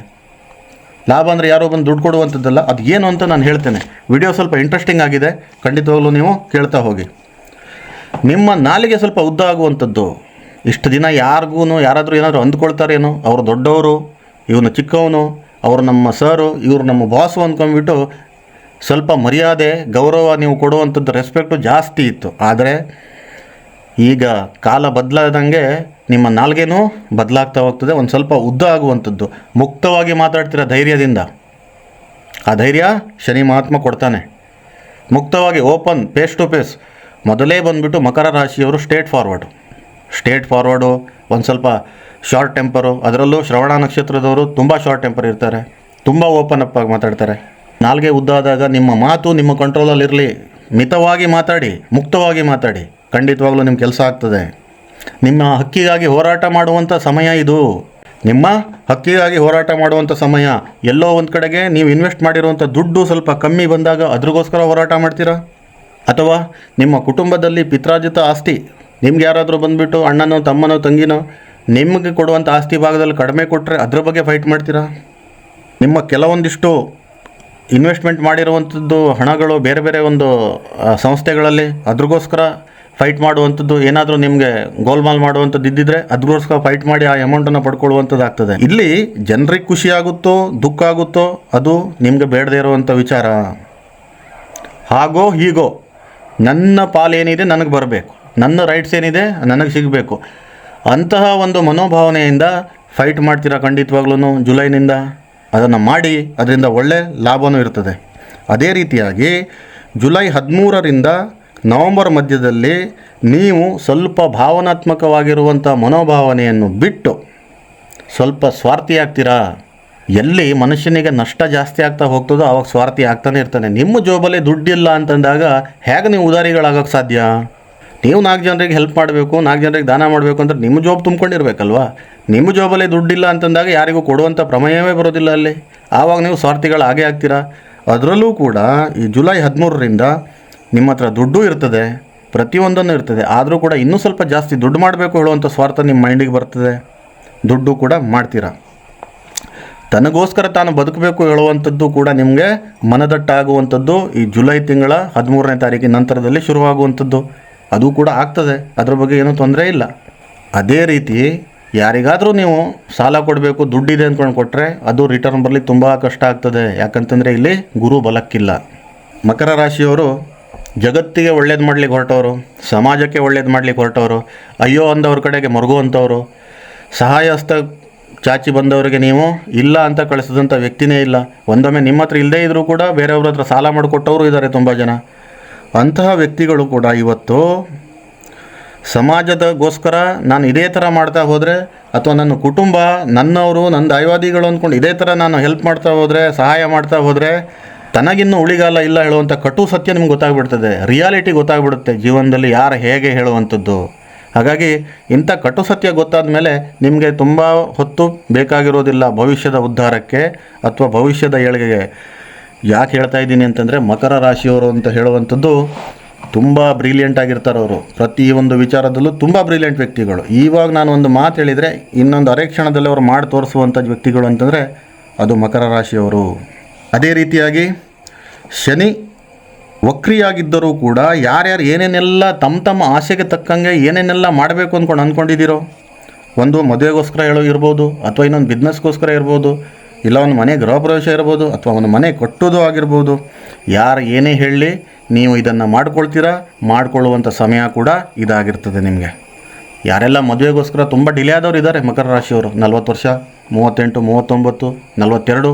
ಲಾಭ ಅಂದರೆ ಯಾರೋ ಬಂದು ದುಡ್ಡು ಕೊಡುವಂಥದ್ದಲ್ಲ ಅದು ಏನು ಅಂತ ನಾನು ಹೇಳ್ತೇನೆ. ವಿಡಿಯೋ ಸ್ವಲ್ಪ ಇಂಟ್ರೆಸ್ಟಿಂಗ್ ಆಗಿದೆ, ಖಂಡಿತವಾಗಲೂ ನೀವು ಕೇಳ್ತಾ ಹೋಗಿ. ನಿಮ್ಮ ನಾಲಿಗೆ ಸ್ವಲ್ಪ ಉದ್ದ ಆಗುವಂಥದ್ದು. ಇಷ್ಟು ದಿನ ಯಾರಿಗೂ ಯಾರಾದರೂ ಏನಾದರೂ ಅಂದ್ಕೊಳ್ತಾರೇನೋ, ಅವರು ದೊಡ್ಡವರು, ಇವನು ಚಿಕ್ಕವನು, ಅವರು ನಮ್ಮ ಸರು, ಇವರು ನಮ್ಮ ಬಾಸು ಅಂದ್ಕೊಂಡ್ಬಿಟ್ಟು ಸ್ವಲ್ಪ ಮರ್ಯಾದೆ, ಗೌರವ ನೀವು ಕೊಡುವಂಥದ್ದು ರೆಸ್ಪೆಕ್ಟು ಜಾಸ್ತಿ ಇತ್ತು. ಆದರೆ ಈಗ ಕಾಲ ಬದಲಾದಂಗೆ ನಿಮ್ಮ ನಾಲ್ಗೆನೂ ಬದಲಾಗ್ತಾ ಹೋಗ್ತದೆ, ಒಂದು ಸ್ವಲ್ಪ ಉದ್ದ ಆಗುವಂಥದ್ದು. ಮುಕ್ತವಾಗಿ ಮಾತಾಡ್ತೀರ ಧೈರ್ಯದಿಂದ? ಆ ಧೈರ್ಯ ಶನಿ ಮಹಾತ್ಮ ಕೊಡ್ತಾನೆ. ಮುಕ್ತವಾಗಿ, ಓಪನ್ ಪೇಸ್ ಟು ಪೇಸ್ ಮೊದಲೇ ಬಂದುಬಿಟ್ಟು ಮಕರ ರಾಶಿಯವರು ಸ್ಟೇಟ್ ಫಾರ್ವರ್ಡು. ಸ್ಟೇಟ್ ಫಾರ್ವರ್ಡು, ಒಂದು ಸ್ವಲ್ಪ ಶಾರ್ಟ್ ಟೆಂಪರು, ಅದರಲ್ಲೂ ಶ್ರವಣ ನಕ್ಷತ್ರದವರು ತುಂಬ ಶಾರ್ಟ್ ಟೆಂಪರ್ ಇರ್ತಾರೆ. ತುಂಬ ಓಪನ್ ಅಪ್ ಆಗಿ ಮಾತಾಡ್ತಾರೆ. ನಾಲ್ಗೆ ಉದ್ದಾದಾಗ ನಿಮ್ಮ ಮಾತು ನಿಮ್ಮ ಕಂಟ್ರೋಲಲ್ಲಿರಲಿ ಮಿತವಾಗಿ ಮಾತಾಡಿ, ಮುಕ್ತವಾಗಿ ಮಾತಾಡಿ. ಖಂಡಿತವಾಗ್ಲೂ ನಿಮ್ಮ ಕೆಲಸ ಆಗ್ತದೆ. ನಿಮ್ಮ ಹಕ್ಕಿಗಾಗಿ ಹೋರಾಟ ಮಾಡುವಂಥ ಸಮಯ ಇದು. ನಿಮ್ಮ ಹಕ್ಕಿಗಾಗಿ ಹೋರಾಟ ಮಾಡುವಂಥ ಸಮಯ. ಎಲ್ಲೋ ಒಂದು ಕಡೆಗೆ ನೀವು ಇನ್ವೆಸ್ಟ್ ಮಾಡಿರುವಂಥ ದುಡ್ಡು ಸ್ವಲ್ಪ ಕಮ್ಮಿ ಬಂದಾಗ ಅದ್ರಿಗೋಸ್ಕರ ಹೋರಾಟ ಮಾಡ್ತೀರಾ? ಅಥವಾ ನಿಮ್ಮ ಕುಟುಂಬದಲ್ಲಿ ಪಿತ್ರಾರ್ಜಿತ ಆಸ್ತಿ, ನಿಮ್ಗೆ ಯಾರಾದರೂ ಬಂದುಬಿಟ್ಟು ಅಣ್ಣನೋ, ತಮ್ಮನೋ, ತಂಗಿನೋ, ನಿಮಗೆ ಕೊಡುವಂಥ ಆಸ್ತಿ ಭಾಗದಲ್ಲಿ ಕಡಿಮೆ ಕೊಟ್ಟರೆ ಅದ್ರ ಬಗ್ಗೆ ಫೈಟ್ ಮಾಡ್ತೀರಾ? ನಿಮ್ಮ ಕೆಲವೊಂದಿಷ್ಟು ಇನ್ವೆಸ್ಟ್ಮೆಂಟ್ ಮಾಡಿರುವಂಥದ್ದು ಹಣಗಳು ಬೇರೆ ಬೇರೆ ಒಂದು ಸಂಸ್ಥೆಗಳಲ್ಲಿ ಅದ್ರಗೋಸ್ಕರ ಫೈಟ್ ಮಾಡುವಂಥದ್ದು ಏನಾದರೂ ನಿಮಗೆ ಗೋಲ್ಮಾಲ್ ಮಾಡುವಂಥದ್ದು ಇದ್ದಿದ್ರೆ ಅದಕ್ಕೋಸ್ಕರ ಫೈಟ್ ಮಾಡಿ ಆ ಅಮೌಂಟನ್ನು ಪಡ್ಕೊಳ್ಳುವಂಥದ್ದು ಆಗ್ತದೆ. ಇಲ್ಲಿ ಜನರಿಗೆ ಖುಷಿ ಆಗುತ್ತೋ, ದುಃಖ ಆಗುತ್ತೋ, ಅದು ನಿಮಗೆ ಬೇಡದೇ ಇರುವಂಥ ವಿಚಾರ. ಹಾಗೋ ಹೀಗೋ, ನನ್ನ ಪಾಲೇನಿದೆ ನನಗೆ ಬರಬೇಕು. ನನ್ನ ರೈಟ್ಸ್ ಏನಿದೆ ನನಗೆ ಸಿಗಬೇಕು. ಅಂತಹ ಒಂದು ಮನೋಭಾವನೆಯಿಂದ ಫೈಟ್ ಮಾಡ್ತೀರಾ ಖಂಡಿತವಾಗ್ಲೂ ಜುಲೈನಿಂದ. ಅದನ್ನು ಮಾಡಿ ಅದರಿಂದ ಒಳ್ಳೆ ಲಾಭವೂ ಇರ್ತದೆ. ಅದೇ ರೀತಿಯಾಗಿ ಜುಲೈ ಹದಿಮೂರರಿಂದ ನವಂಬರ್ ಮಧ್ಯದಲ್ಲಿ ನೀವು ಸ್ವಲ್ಪ ಭಾವನಾತ್ಮಕವಾಗಿರುವಂಥ ಮನೋಭಾವನೆಯನ್ನು ಬಿಟ್ಟು ಸ್ವಲ್ಪ ಸ್ವಾರ್ಥಿ ಆಗ್ತೀರಾ? ಎಲ್ಲಿ ಮನುಷ್ಯನಿಗೆ ನಷ್ಟ ಜಾಸ್ತಿ ಆಗ್ತಾ ಹೋಗ್ತದೋ ಅವಾಗ ಸ್ವಾರ್ಥಿ ಆಗ್ತಾನೆ ಇರ್ತಾನೆ. ನಿಮ್ಮ ಜೋಬಲ್ಲಿ ದುಡ್ಡಿಲ್ಲ ಅಂತಂದಾಗ ಹೇಗೆ ನೀವು ಉದಾರಿಗಳಾಗೋಕ್ಕೆ ಸಾಧ್ಯ? ನೀವು ನಾಲ್ಕು ಜನರಿಗೆ ಹೆಲ್ಪ್ ಮಾಡಬೇಕು, ನಾಲ್ಕು ಜನರಿಗೆ ದಾನ ಮಾಡಬೇಕು ಅಂದ್ರೆ ನಿಮ್ಮ ಜಾಬ್ ತುಂಬ್ಕೊಂಡಿರ್ಬೇಕಲ್ವಾ? ನಿಮ್ಮ ಜಾಬಲ್ಲಿ ದುಡ್ಡಿಲ್ಲ ಅಂತಂದಾಗ ಯಾರಿಗೂ ಕೊಡುವಂಥ ಪ್ರಮೇಯವೇ ಬರೋದಿಲ್ಲ ಅಲ್ಲಿ. ಆವಾಗ ನೀವು ಸ್ವಾರ್ಥಿಗಳು ಹಾಗೆ ಆಗ್ತೀರಾ? ಅದರಲ್ಲೂ ಕೂಡ ಈ ಜುಲೈ ಹದಿಮೂರರಿಂದ ನಿಮ್ಮ ಹತ್ರ ದುಡ್ಡು ಇರ್ತದೆ, ಪ್ರತಿಯೊಂದನ್ನು ಇರ್ತದೆ, ಆದರೂ ಕೂಡ ಇನ್ನೂ ಸ್ವಲ್ಪ ಜಾಸ್ತಿ ದುಡ್ಡು ಮಾಡಬೇಕು ಹೇಳುವಂಥ ಸ್ವಾರ್ಥ ನಿಮ್ಮ ಮೈಂಡಿಗೆ ಬರ್ತದೆ. ದುಡ್ಡು ಕೂಡ ಮಾಡ್ತೀರಾ? ತನಗೋಸ್ಕರ ತಾನು ಬದುಕಬೇಕು ಹೇಳುವಂಥದ್ದು ಕೂಡ ನಿಮಗೆ ಮನದಟ್ಟಾಗುವಂಥದ್ದು ಈ ಜುಲೈ ತಿಂಗಳ ಹದಿಮೂರನೇ ತಾರೀಕಿನ ನಂತರದಲ್ಲಿ ಶುರುವಾಗುವಂಥದ್ದು. ಅದು ಕೂಡ ಆಗ್ತದೆ, ಅದ್ರ ಬಗ್ಗೆ ಏನೂ ತೊಂದರೆ ಇಲ್ಲ. ಅದೇ ರೀತಿ ಯಾರಿಗಾದರೂ ನೀವು ಸಾಲ ಕೊಡಬೇಕು, ದುಡ್ಡಿದೆ ಅಂದ್ಕೊಂಡು ಕೊಟ್ಟರೆ ಅದು ರಿಟರ್ನ್ ಬರಲಿಕ್ಕೆ ತುಂಬ ಕಷ್ಟ ಆಗ್ತದೆ. ಯಾಕಂತಂದರೆ ಇಲ್ಲಿ ಗುರು ಬಲಕ್ಕಿಲ್ಲ. ಮಕರ ರಾಶಿಯವರು ಜಗತ್ತಿಗೆ ಒಳ್ಳೇದು ಮಾಡ್ಲಿಕ್ಕೆ ಹೊರಟವರು, ಸಮಾಜಕ್ಕೆ ಒಳ್ಳೇದು ಮಾಡ್ಲಿಕ್ಕೆ ಹೊರಟವರು, ಅಯ್ಯೋ ಅಂದವ್ರ ಕಡೆಗೆ ಮರುಗುವಂಥವ್ರು ಸಹಾಯ ಹಸ್ತ ಚಾಚಿ ಬಂದವರಿಗೆ ನೀವು ಇಲ್ಲ ಅಂತ ಕಳಿಸಿದಂಥ ವ್ಯಕ್ತಿನೇ ಇಲ್ಲ. ಒಂದೊಮ್ಮೆ ನಿಮ್ಮ ಹತ್ರ ಇಲ್ಲದೇ ಇದ್ದರೂ ಕೂಡ ಬೇರೆಯವ್ರ ಹತ್ರ ಸಾಲ ಮಾಡಿಕೊಟ್ಟವರು ಇದ್ದಾರೆ ತುಂಬ ಜನ. ಅಂತಹ ವ್ಯಕ್ತಿಗಳು ಕೂಡ ಇವತ್ತು ಸಮಾಜದಗೋಸ್ಕರ ನಾನು ಇದೇ ಥರ ಮಾಡ್ತಾ ಹೋದರೆ ಅಥವಾ ನನ್ನ ಕುಟುಂಬ ನನ್ನವರು, ನನ್ನ ದೈವಾದಿಗಳು ಅಂದ್ಕೊಂಡು ಇದೇ ಥರ ನಾನು ಹೆಲ್ಪ್ ಮಾಡ್ತಾ ಹೋದರೆ, ಸಹಾಯ ಮಾಡ್ತಾ ಹೋದರೆ ತನಗಿನ್ನೂ ಉಳಿಗಾಲ ಇಲ್ಲ ಹೇಳುವಂಥ ಕಟು ಸತ್ಯ ನಿಮ್ಗೆ ಗೊತ್ತಾಗ್ಬಿಡ್ತದೆ. ರಿಯಾಲಿಟಿ ಗೊತ್ತಾಗ್ಬಿಡುತ್ತೆ. ಜೀವನದಲ್ಲಿ ಯಾರು ಹೇಗೆ ಹೇಳುವಂಥದ್ದು. ಹಾಗಾಗಿ ಇಂಥ ಕಟು ಸತ್ಯ ಗೊತ್ತಾದ ಮೇಲೆ ನಿಮಗೆ ತುಂಬ ಹೊತ್ತು ಬೇಕಾಗಿರೋದಿಲ್ಲ ಭವಿಷ್ಯದ ಉದ್ಧಾರಕ್ಕೆ ಅಥವಾ ಭವಿಷ್ಯದ ಏಳಿಗೆಗೆ. ಯಾಕೆ ಹೇಳ್ತಾ ಇದ್ದೀನಿ ಅಂತಂದರೆ ಮಕರ ರಾಶಿಯವರು ಅಂತ ಹೇಳುವಂಥದ್ದು ತುಂಬ ಬ್ರಿಲಿಯಂಟ್ ಆಗಿರ್ತಾರೆ ಅವರು. ಪ್ರತಿಯೊಂದು ವಿಚಾರದಲ್ಲೂ ತುಂಬ ಬ್ರಿಲಿಯಂಟ್ ವ್ಯಕ್ತಿಗಳು. ಇವಾಗ ನಾನು ಒಂದು ಮಾತು ಹೇಳಿದರೆ ಇನ್ನೊಂದು ಅರೆ ಕ್ಷಣದಲ್ಲಿ ಅವರು ಮಾಡಿ ತೋರಿಸುವಂಥ ವ್ಯಕ್ತಿಗಳು ಅಂತಂದರೆ ಅದು ಮಕರ ರಾಶಿಯವರು. ಅದೇ ರೀತಿಯಾಗಿ ಶನಿ ವಕ್ರಿಯಾಗಿದ್ದರೂ ಕೂಡ ಯಾರ್ಯಾರು ಏನೇನೆಲ್ಲ ತಮ್ಮ ತಮ್ಮ ಆಸೆಗೆ ತಕ್ಕಂಗೆ ಏನೇನೆಲ್ಲ ಮಾಡಬೇಕು ಅಂದ್ಕೊಂಡು ಅಂದ್ಕೊಂಡಿದ್ದೀರೋ, ಒಂದು ಮದುವೆಗೋಸ್ಕರ ಹೇಳೋ ಇರ್ಬೋದು, ಅಥವಾ ಇನ್ನೊಂದು ಬಿಸ್ನೆಸ್ಗೋಸ್ಕರ ಇರ್ಬೋದು, ಇಲ್ಲ ಒಂದು ಮನೆ ಗೃಹ ಪ್ರವೇಶ ಇರ್ಬೋದು, ಅಥವಾ ಒಂದು ಮನೆ ಕಟ್ಟೋದು ಆಗಿರ್ಬೋದು, ಯಾರು ಏನೇ ಹೇಳಲಿ ನೀವು ಇದನ್ನು ಮಾಡ್ಕೊಳ್ತೀರಾ, ಮಾಡಿಕೊಳ್ಳುವಂಥ ಸಮಯ ಕೂಡ ಇದಾಗಿರ್ತದೆ ನಿಮಗೆ. ಯಾರೆಲ್ಲ ಮದುವೆಗೋಸ್ಕರ ತುಂಬ ಡಿಲೇ ಆದವರು ಇದ್ದಾರೆ ಮಕರ ರಾಶಿಯವರು, ನಲ್ವತ್ತು ವರ್ಷ, ಮೂವತ್ತೆಂಟು, ಮೂವತ್ತೊಂಬತ್ತು, ನಲ್ವತ್ತೆರಡು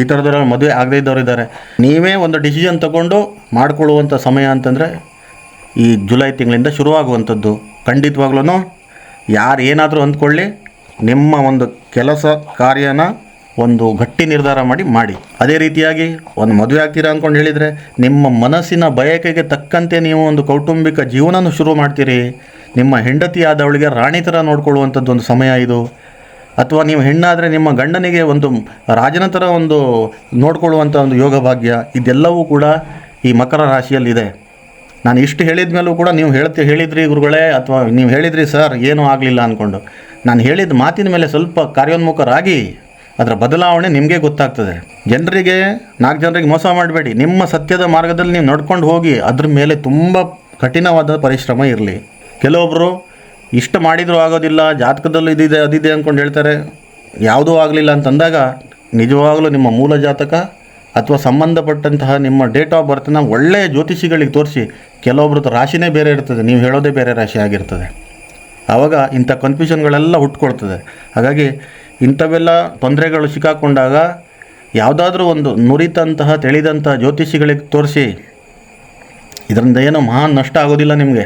ಈ ಥರದವ್ರು ಮದುವೆ ಆಗದೇ ಇದ್ದವ್ರು ಇದ್ದಾರೆ. ನೀವೇ ಒಂದು ಡಿಸಿಷನ್ ತಗೊಂಡು ಮಾಡಿಕೊಳ್ಳುವಂಥ ಸಮಯ ಅಂತಂದರೆ ಈ ಜುಲೈ ತಿಂಗಳಿಂದ ಶುರುವಾಗುವಂಥದ್ದು. ಖಂಡಿತವಾಗ್ಲೂ ಯಾರು ಏನಾದರೂ ಅಂದ್ಕೊಳ್ಳಿ, ನಿಮ್ಮ ಒಂದು ಕೆಲಸ ಕಾರ್ಯನ ಒಂದು ಗಟ್ಟಿ ನಿರ್ಧಾರ ಮಾಡಿ ಮಾಡಿ. ಅದೇ ರೀತಿಯಾಗಿ ಒಂದು ಮದುವೆ ಆಗ್ತೀರಾ ಅಂದ್ಕೊಂಡು ಹೇಳಿದರೆ, ನಿಮ್ಮ ಮನಸ್ಸಿನ ಬಯಕೆಗೆ ತಕ್ಕಂತೆ ನೀವು ಒಂದು ಕೌಟುಂಬಿಕ ಜೀವನನೂ ಶುರು ಮಾಡ್ತೀರಿ. ನಿಮ್ಮ ಹೆಂಡತಿಯಾದವಳಿಗೆ ರಾಣಿ ಥರ ನೋಡ್ಕೊಳ್ಳುವಂಥದ್ದು ಒಂದು ಸಮಯ ಇದು. ಅಥವಾ ನೀವು ಹೆಣ್ಣಾದರೆ ನಿಮ್ಮ ಗಂಡನಿಗೆ ಒಂದು ರಾಜನ ಥರ ಒಂದು ನೋಡ್ಕೊಳ್ಳುವಂಥ ಒಂದು ಯೋಗ ಭಾಗ್ಯ, ಇದೆಲ್ಲವೂ ಕೂಡ ಈ ಮಕರ ರಾಶಿಯಲ್ಲಿದೆ. ನಾನು ಇಷ್ಟು ಹೇಳಿದ ಮೇಲೂ ಕೂಡ ನೀವು ಹೇಳ್ತಿ, ಹೇಳಿದ್ರಿ ಗುರುಗಳೇ, ಅಥವಾ ನೀವು ಹೇಳಿದ್ರಿ, ಸರ್, ಏನೂ ಆಗಲಿಲ್ಲ ಅಂದ್ಕೊಂಡು ನಾನು ಹೇಳಿದ ಮಾತಿನ ಮೇಲೆ ಸ್ವಲ್ಪ ಕಾರ್ಯೋನ್ಮುಖರಾಗಿ ಅದರ ಬದಲಾವಣೆ ನಿಮಗೆ ಗೊತ್ತಾಗ್ತದೆ. ಜನರಿಗೆ, ನಾಲ್ಕು ಜನರಿಗೆ ಮೋಸ ಮಾಡಬೇಡಿ. ನಿಮ್ಮ ಸತ್ಯದ ಮಾರ್ಗದಲ್ಲಿ ನೀವು ನಡ್ಕೊಂಡು ಹೋಗಿ ಅದ್ರ ಮೇಲೆ ತುಂಬ ಕಠಿಣವಾದ ಪರಿಶ್ರಮ ಇರಲಿ. ಕೆಲವೊಬ್ಬರು ಇಷ್ಟು ಮಾಡಿದರೂ ಆಗೋದಿಲ್ಲ, ಜಾತಕದಲ್ಲೂ ಇದಿದೆ, ಅದಿದೆ ಅಂದ್ಕೊಂಡು ಹೇಳ್ತಾರೆ. ಯಾವುದೂ ಆಗಲಿಲ್ಲ ಅಂತಂದಾಗ ನಿಜವಾಗಲೂ ನಿಮ್ಮ ಮೂಲ ಜಾತಕ ಅಥವಾ ಸಂಬಂಧಪಟ್ಟಂತಹ ನಿಮ್ಮ ಡೇಟ್ ಆಫ್ ಬರ್ತ್ನ ಒಳ್ಳೆಯ ಜ್ಯೋತಿಷಿಗಳಿಗೆ ತೋರಿಸಿ ಕೆಲವೊಬ್ರದ್ದು ರಾಶಿನೇ ಬೇರೆ ಇರ್ತದೆ, ನೀವು ಹೇಳೋದೇ ಬೇರೆ ರಾಶಿ ಆಗಿರ್ತದೆ. ಆವಾಗ ಇಂಥ ಕನ್ಫ್ಯೂಷನ್ಗಳೆಲ್ಲ ಹುಟ್ಕೊಳ್ತದೆ. ಹಾಗಾಗಿ ಇಂಥವೆಲ್ಲ ತೊಂದರೆಗಳು ಸಿಕ್ಕಾಕೊಂಡಾಗ ಯಾವುದಾದ್ರೂ ಒಂದು ನುರಿತಂತಹ, ತಿಳಿದಂತಹ ಜ್ಯೋತಿಷಿಗಳಿಗೆ ತೋರಿಸಿ, ಇದರಿಂದ ಏನೋ ಮಹಾನ್ ನಷ್ಟ ಆಗೋದಿಲ್ಲ ನಿಮಗೆ.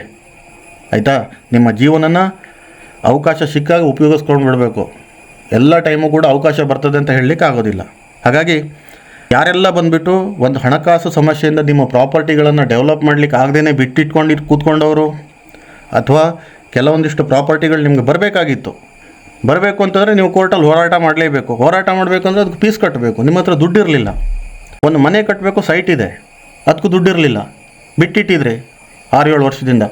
ಆಯಿತಾ? ನಿಮ್ಮ ಜೀವನನ ಅವಕಾಶ ಸಿಕ್ಕಾಗ ಉಪಯೋಗಿಸ್ಕೊಂಡು ಬಿಡಬೇಕು. ಎಲ್ಲ ಟೈಮು ಕೂಡ ಅವಕಾಶ ಬರ್ತದೆ ಅಂತ ಹೇಳಲಿಕ್ಕೆ ಆಗೋದಿಲ್ಲ. ಹಾಗಾಗಿ ಯಾರೆಲ್ಲ ಬಂದುಬಿಟ್ಟು ಒಂದು ಹಣಕಾಸು ಸಮಸ್ಯೆಯಿಂದ ನಿಮ್ಮ ಪ್ರಾಪರ್ಟಿಗಳನ್ನು ಡೆವಲಪ್ ಮಾಡಲಿಕ್ಕೆ ಆಗದೇ ಬಿಟ್ಟಿಟ್ಕೊಂಡು ಕೂತ್ಕೊಂಡವರು, ಅಥವಾ ಕೆಲವೊಂದಿಷ್ಟು ಪ್ರಾಪರ್ಟಿಗಳು ನಿಮಗೆ ಬರಬೇಕಾಗಿತ್ತು. ಬರಬೇಕು ಅಂತಂದರೆ ನೀವು ಕೋರ್ಟಲ್ಲಿ ಹೋರಾಟ ಮಾಡಲೇಬೇಕು. ಹೋರಾಟ ಮಾಡಬೇಕಂದ್ರೆ ಅದಕ್ಕೆ ಫೀಸ್ ಕಟ್ಟಬೇಕು ನಿಮ್ಮ ಹತ್ರ ದುಡ್ಡಿರಲಿಲ್ಲ. ಒಂದು ಮನೆ ಕಟ್ಟಬೇಕು ಸೈಟ್ ಇದೆ. ಅದಕ್ಕೂ ದುಡ್ಡಿರಲಿಲ್ಲ. ಬಿಟ್ಟಿಟ್ಟಿದ್ರಿ ಆರು ಏಳು ವರ್ಷದಿಂದ.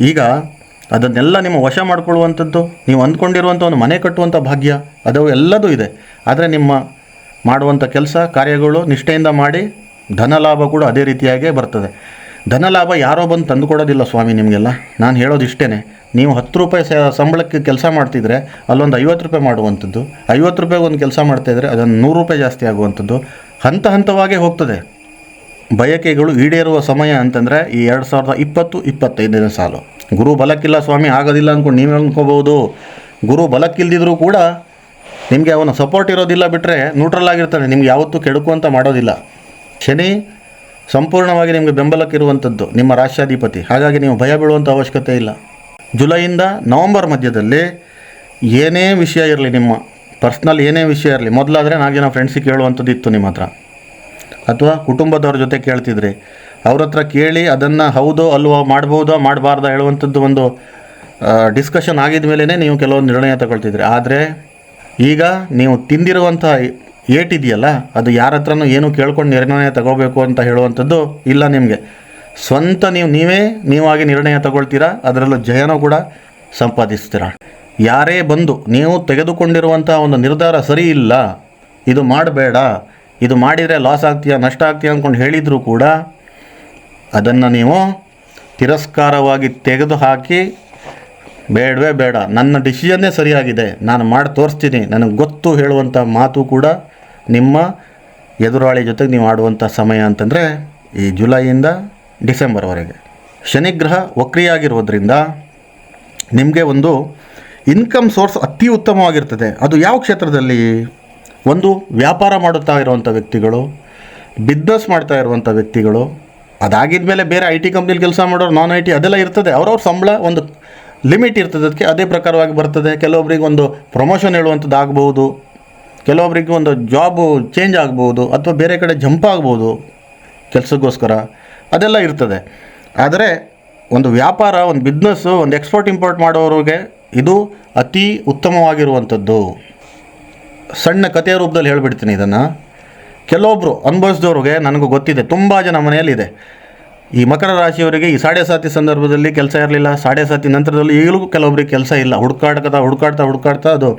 ಈಗ ಅದನ್ನೆಲ್ಲ ನಿಮ್ಮ ವಶ ಮಾಡಿಕೊಳ್ಳುವಂಥದ್ದು, ನೀವು ಅಂದ್ಕೊಂಡಿರುವಂಥ ಒಂದು ಮನೆ ಕಟ್ಟುವಂಥ ಭಾಗ್ಯ, ಅದು ಎಲ್ಲದೂ ಇದೆ. ಆದರೆ ನಿಮ್ಮ ಮಾಡುವಂಥ ಕೆಲಸ, ಕಾರ್ಯಗಳು ನಿಷ್ಠೆಯಿಂದ ಮಾಡಿ ಧನ ಲಾಭ ಕೂಡ ಅದೇ ರೀತಿಯಾಗೇ ಬರ್ತದೆ. ಧನ ಲಾಭ ಯಾರೋ ಬಂದು ತಂದುಕೊಡೋದಿಲ್ಲ ಸ್ವಾಮಿ ನಿಮಗೆಲ್ಲ. ನಾನು ಹೇಳೋದು ಇಷ್ಟೇ ನೀವು ಹತ್ತು ರೂಪಾಯಿ ಸಂಬಳಕ್ಕೆ ಕೆಲಸ ಮಾಡ್ತಿದ್ರೆ ಅಲ್ಲೊಂದು ಐವತ್ತು ರೂಪಾಯಿ ಮಾಡುವಂಥದ್ದು, ಐವತ್ತು ರೂಪಾಯಿಗೆ ಒಂದು ಕೆಲಸ ಮಾಡ್ತಾಯಿದ್ರೆ ಅದೊಂದು ನೂರು ರೂಪಾಯಿ ಜಾಸ್ತಿ ಆಗುವಂಥದ್ದು, ಹಂತ ಹಂತವಾಗೇ ಹೋಗ್ತದೆ. ಬಯಕೆಗಳು ಈಡೇರುವ ಸಮಯ ಅಂತಂದರೆ ಈ ಎರಡು ಸಾವಿರದ ಇಪ್ಪತ್ತು, ಇಪ್ಪತ್ತೈದನೇ ಸಾಲು. ಗುರು ಬಲಕ್ಕಿಲ್ಲ ಸ್ವಾಮಿ, ಆಗೋದಿಲ್ಲ ಅಂದ್ಕೊಂಡು ನೀವು ಅಂದ್ಕೋಬೋದು ಗುರು ಬಲಕ್ಕಿಲ್ದಿದ್ರೂ ಕೂಡ ನಿಮಗೆ ಅವನ ಸಪೋರ್ಟ್ ಇರೋದಿಲ್ಲ ಬಿಟ್ಟರೆ ನ್ಯೂಟ್ರಲ್ ಆಗಿರ್ತಾನೆ, ನಿಮ್ಗೆ ಯಾವತ್ತೂ ಕೆಡುಕು ಅಂತ ಮಾಡೋದಿಲ್ಲ. ಶನಿ ಸಂಪೂರ್ಣವಾಗಿ ನಿಮಗೆ ಬೆಂಬಲಕ್ಕಿರುವಂಥದ್ದು ನಿಮ್ಮ ರಾಷ್ಟ್ರಾಧಿಪತಿ. ಹಾಗಾಗಿ ನೀವು ಭಯ ಬೀಳುವಂಥ ಅವಶ್ಯಕತೆ ಇಲ್ಲ. ಜುಲೈಯಿಂದ ನವಂಬರ್ ಮಧ್ಯದಲ್ಲಿ ಏನೇ ವಿಷಯ ಇರಲಿ ನಿಮ್ಮ ಪರ್ಸ್ನಲ್ ಏನೇ ವಿಷಯ ಇರಲಿ, ಮೊದಲಾದರೆ ನಾಲ್ಕು ಜನ ಫ್ರೆಂಡ್ಸಿಗೆ ಕೇಳುವಂಥದ್ದು ಇತ್ತು ನಿಮ್ಮ ಹತ್ರ. ಅಥವಾ ಕುಟುಂಬದವ್ರ ಜೊತೆ ಕೇಳ್ತಿದ್ರಿ? ಅವ್ರ ಹತ್ರ ಕೇಳಿ ಅದನ್ನು ಹೌದೋ ಅಲ್ವೋ ಮಾಡ್ಬೋದೋ ಮಾಡಬಾರ್ದ ಹೇಳುವಂಥದ್ದು ಒಂದು ಡಿಸ್ಕಷನ್ ಆಗಿದ ಮೇಲೇ ನೀವು ಕೆಲವೊಂದು ನಿರ್ಣಯ ತಗೊಳ್ತಿದ್ರಿ. ಆದರೆ ಈಗ ನೀವು ತಿಂದಿರುವಂಥ ಏಟಿದೆಯಲ್ಲ, ಅದು ಯಾರ ಹತ್ರನೂ ಏನು ಕೇಳ್ಕೊಂಡು ನಿರ್ಣಯ ತಗೋಬೇಕು ಅಂತ ಹೇಳುವಂಥದ್ದು ಇಲ್ಲ ನಿಮಗೆ. ಸ್ವಂತ ನೀವು, ನೀವೇ ನೀವಾಗಿ ನಿರ್ಣಯ ತಗೊಳ್ತೀರಾ? ಅದರಲ್ಲೂ ಜಯನೂ ಕೂಡ ಸಂಪಾದಿಸ್ತೀರಾ? ಯಾರೇ ಬಂದು ನೀವು ತೆಗೆದುಕೊಂಡಿರುವಂಥ ಒಂದು ನಿರ್ಧಾರ ಸರಿ ಇಲ್ಲ, ಇದು ಮಾಡಬೇಡ ಇದು ಮಾಡಿದರೆ ಲಾಸ್ ಆಗ್ತೀಯಾ, ನಷ್ಟ ಆಗ್ತೀಯ ಅಂದ್ಕೊಂಡು ಹೇಳಿದರೂ ಕೂಡ ಅದನ್ನು ನೀವು ತಿರಸ್ಕಾರವಾಗಿ ತೆಗೆದುಹಾಕಿ, ಬೇಡವೇ ಬೇಡ. ನನ್ನ ಡಿಸಿಷನ್ನೇ ಸರಿಯಾಗಿದೆ. ನಾನು ಮಾಡಿ ತೋರಿಸ್ತೀನಿ. ನನಗೆ ಗೊತ್ತು ಹೇಳುವಂಥ ಮಾತು ಕೂಡ ನಿಮ್ಮ ಎದುರಾಳಿ ಜೊತೆಗೆ ನೀವು ಆಡುವಂಥ ಸಮಯ ಅಂತಂದರೆ ಈ ಜುಲೈಯಿಂದ ಡಿಸೆಂಬರ್ವರೆಗೆ. ಶನಿಗ್ರಹ ವಕ್ರಿಯಾಗಿರೋದ್ರಿಂದ ನಿಮಗೆ ಒಂದು ಇನ್ಕಮ್ ಸೋರ್ಸ್ ಅತಿ ಉತ್ತಮವಾಗಿರ್ತದೆ. ಅದು ಯಾವ ಕ್ಷೇತ್ರದಲ್ಲಿ? ಒಂದು ವ್ಯಾಪಾರ ಮಾಡುತ್ತಾ ಇರುವಂಥ ವ್ಯಕ್ತಿಗಳು ಬಿಸ್ನೆಸ್ ಮಾಡ್ತಾ ಇರುವಂಥ ವ್ಯಕ್ತಿಗಳು ಅದಾಗಿದ ಮೇಲೆ ಬೇರೆ ಐ ಟಿ ಕಂಪ್ನಿಲಿ ಕೆಲಸ ಮಾಡೋರು ನಾನ್ ಐ ಟಿ ಅದೆಲ್ಲ ಇರ್ತದೆ. ಅವ್ರವ್ರ ಸಂಬಳ ಒಂದು ಲಿಮಿಟ್ ಇರ್ತದೆ. ಅದಕ್ಕೆ ಅದೇ ಪ್ರಕಾರವಾಗಿ ಬರ್ತದೆ. ಕೆಲವೊಬ್ರಿಗೆ ಒಂದು ಪ್ರಮೋಷನ್ ಹೇಳುವಂಥದ್ದು ಆಗ್ಬೋದು. ಕೆಲವೊಬ್ರಿಗೆ ಒಂದು ಜಾಬು ಚೇಂಜ್ ಆಗ್ಬೋದು ಅಥವಾ ಬೇರೆ ಕಡೆ ಜಂಪ್ ಆಗ್ಬೋದು ಕೆಲಸಕ್ಕೋಸ್ಕರ. ಅದೆಲ್ಲ ಇರ್ತದೆ. ಆದರೆ ಒಂದು ವ್ಯಾಪಾರ, ಒಂದು ಬಿಸ್ನೆಸ್ಸು ಒಂದು ಎಕ್ಸ್ಪೋರ್ಟ್ ಇಂಪೋರ್ಟ್ ಮಾಡೋರಿಗೆ ಇದು ಅತಿ ಉತ್ತಮವಾಗಿರುವಂಥದ್ದು. ಸಣ್ಣ ಕಥೆಯ ರೂಪದಲ್ಲಿ ಹೇಳಿಬಿಡ್ತೀನಿ ಇದನ್ನು. ಕೆಲವೊಬ್ಬರು ಅನುಭವಿಸಿದವ್ರಿಗೆ ನನಗೂ ಗೊತ್ತಿದೆ, ತುಂಬ ಜನ ಮನೆಯಲ್ಲಿದೆ. ಈ ಮಕರ ರಾಶಿಯವರಿಗೆ ಈ ಸಾಡೆ ಸಾತಿ ಸಂದರ್ಭದಲ್ಲಿ ಕೆಲಸ ಇರಲಿಲ್ಲ ಸಾಡೆ ಸಾತಿ ನಂತರದಲ್ಲಿ ಈಗಲೂ ಕೆಲವೊಬ್ಬರಿಗೆ ಕೆಲಸ ಇಲ್ಲ. ಹುಡುಕಾಡ್ತಾ ಹುಡುಕಾಡ್ತಾ ಹುಡುಕಾಡ್ತಾ ಅದು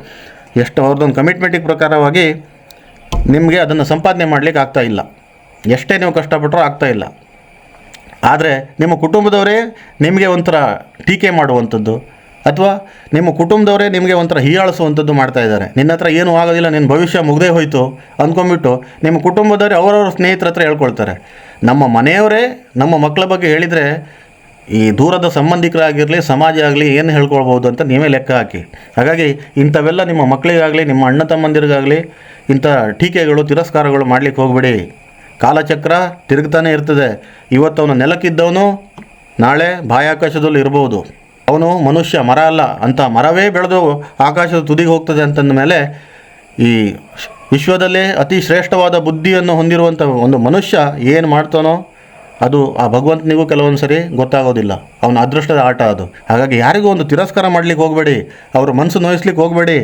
ಎಷ್ಟು ಅವ್ರದ್ದೊಂದು ಕಮಿಟ್ಮೆಂಟಿಗೆ ಪ್ರಕಾರವಾಗಿ ನಿಮಗೆ ಅದನ್ನು ಸಂಪಾದನೆ ಮಾಡಲಿಕ್ಕೆ ಆಗ್ತಾ ಇಲ್ಲ. ಎಷ್ಟೇ ನೀವು ಕಷ್ಟಪಟ್ಟರೂ ಆಗ್ತಾ ಇಲ್ಲ. ಆದರೆ ನಿಮ್ಮ ಕುಟುಂಬದವರೇ ನಿಮಗೆ ಒಂಥರ ಟೀಕೆ ಮಾಡುವಂಥದ್ದು. ಅಥವಾ ನಿಮ್ಮ ಕುಟುಂಬದವರೇ ನಿಮಗೆ ಒಂಥರ ಹೀಯಾಳಿಸುವಂಥದ್ದು ಮಾಡ್ತಾ ಇದ್ದಾರೆ. ನಿನ್ನ ಹತ್ರ ಏನೂ ಆಗೋದಿಲ್ಲ, ನಿನ್ನ ಭವಿಷ್ಯ ಮುಗ್ದೇ ಹೋಯಿತು ಅಂದ್ಕೊಂಬಿಟ್ಟು ನಿಮ್ಮ ಕುಟುಂಬದವರೇ ಅವರವ್ರ ಸ್ನೇಹಿತರ ಹತ್ರ ಹೇಳ್ಕೊಳ್ತಾರೆ. ನಮ್ಮ ಮನೆಯವರೇ, ನಮ್ಮ ಮಕ್ಕಳ ಬಗ್ಗೆ ಹೇಳಿದರೆ ಈ ದೂರದ ಸಂಬಂಧಿಕರಾಗಿರಲಿ, ಸಮಾಜ ಆಗಲಿ ಏನು ಹೇಳ್ಕೊಳ್ಬೋದು ಅಂತ ನೀವೇ ಲೆಕ್ಕ ಹಾಕಿ. ಹಾಗಾಗಿ ಇಂಥವೆಲ್ಲ ನಿಮ್ಮ ಮಕ್ಕಳಿಗಾಗಲಿ, ನಿಮ್ಮ ಅಣ್ಣ ತಮ್ಮಂದಿರಿಗಾಗಲಿ ಇಂಥ ಟೀಕೆಗಳು, ತಿರಸ್ಕಾರಗಳು ಮಾಡಲಿಕ್ಕೆ ಹೋಗಬೇಡಿ. ಕಾಲಚಕ್ರ ತಿರುಗ್ತಾನೆ ಇರ್ತದೆ. ಇವತ್ತು ಅವನು ನೆಲಕ್ಕಿದ್ದವನು ನಾಳೆ ಬಾಹ್ಯಾಕಾಶದಲ್ಲಿ ಇರ್ಬೋದು. ಅವನು ಮನುಷ್ಯ, ಮರ ಅಲ್ಲ ಅಂತ ಮರವೇ ಬೆಳೆದು ಆಕಾಶದ ತುದಿಗೆ ಹೋಗ್ತದೆ ಅಂತಂದ ಮೇಲೆ ಈ ವಿಶ್ವದಲ್ಲೇ ಅತಿ ಶ್ರೇಷ್ಠವಾದ ಬುದ್ಧಿಯನ್ನು ಹೊಂದಿರುವಂಥ ಒಂದು ಮನುಷ್ಯ ಏನು ಮಾಡ್ತಾನೋ ಅದು ಆ ಭಗವಂತನಿಗೂ ಕೆಲವೊಂದು ಸರಿ ಗೊತ್ತಾಗೋದಿಲ್ಲ. ಅವನ ಅದೃಷ್ಟದ ಆಟ ಅದು. ಹಾಗಾಗಿ ಯಾರಿಗೂ ಒಂದು ತಿರಸ್ಕಾರ ಮಾಡಲಿಕ್ಕೆ ಹೋಗಬೇಡಿ, ಅವ್ರ ಮನಸ್ಸು ನೋಯಿಸ್ಲಿಕ್ಕೆ ಹೋಗಬೇಡಿ.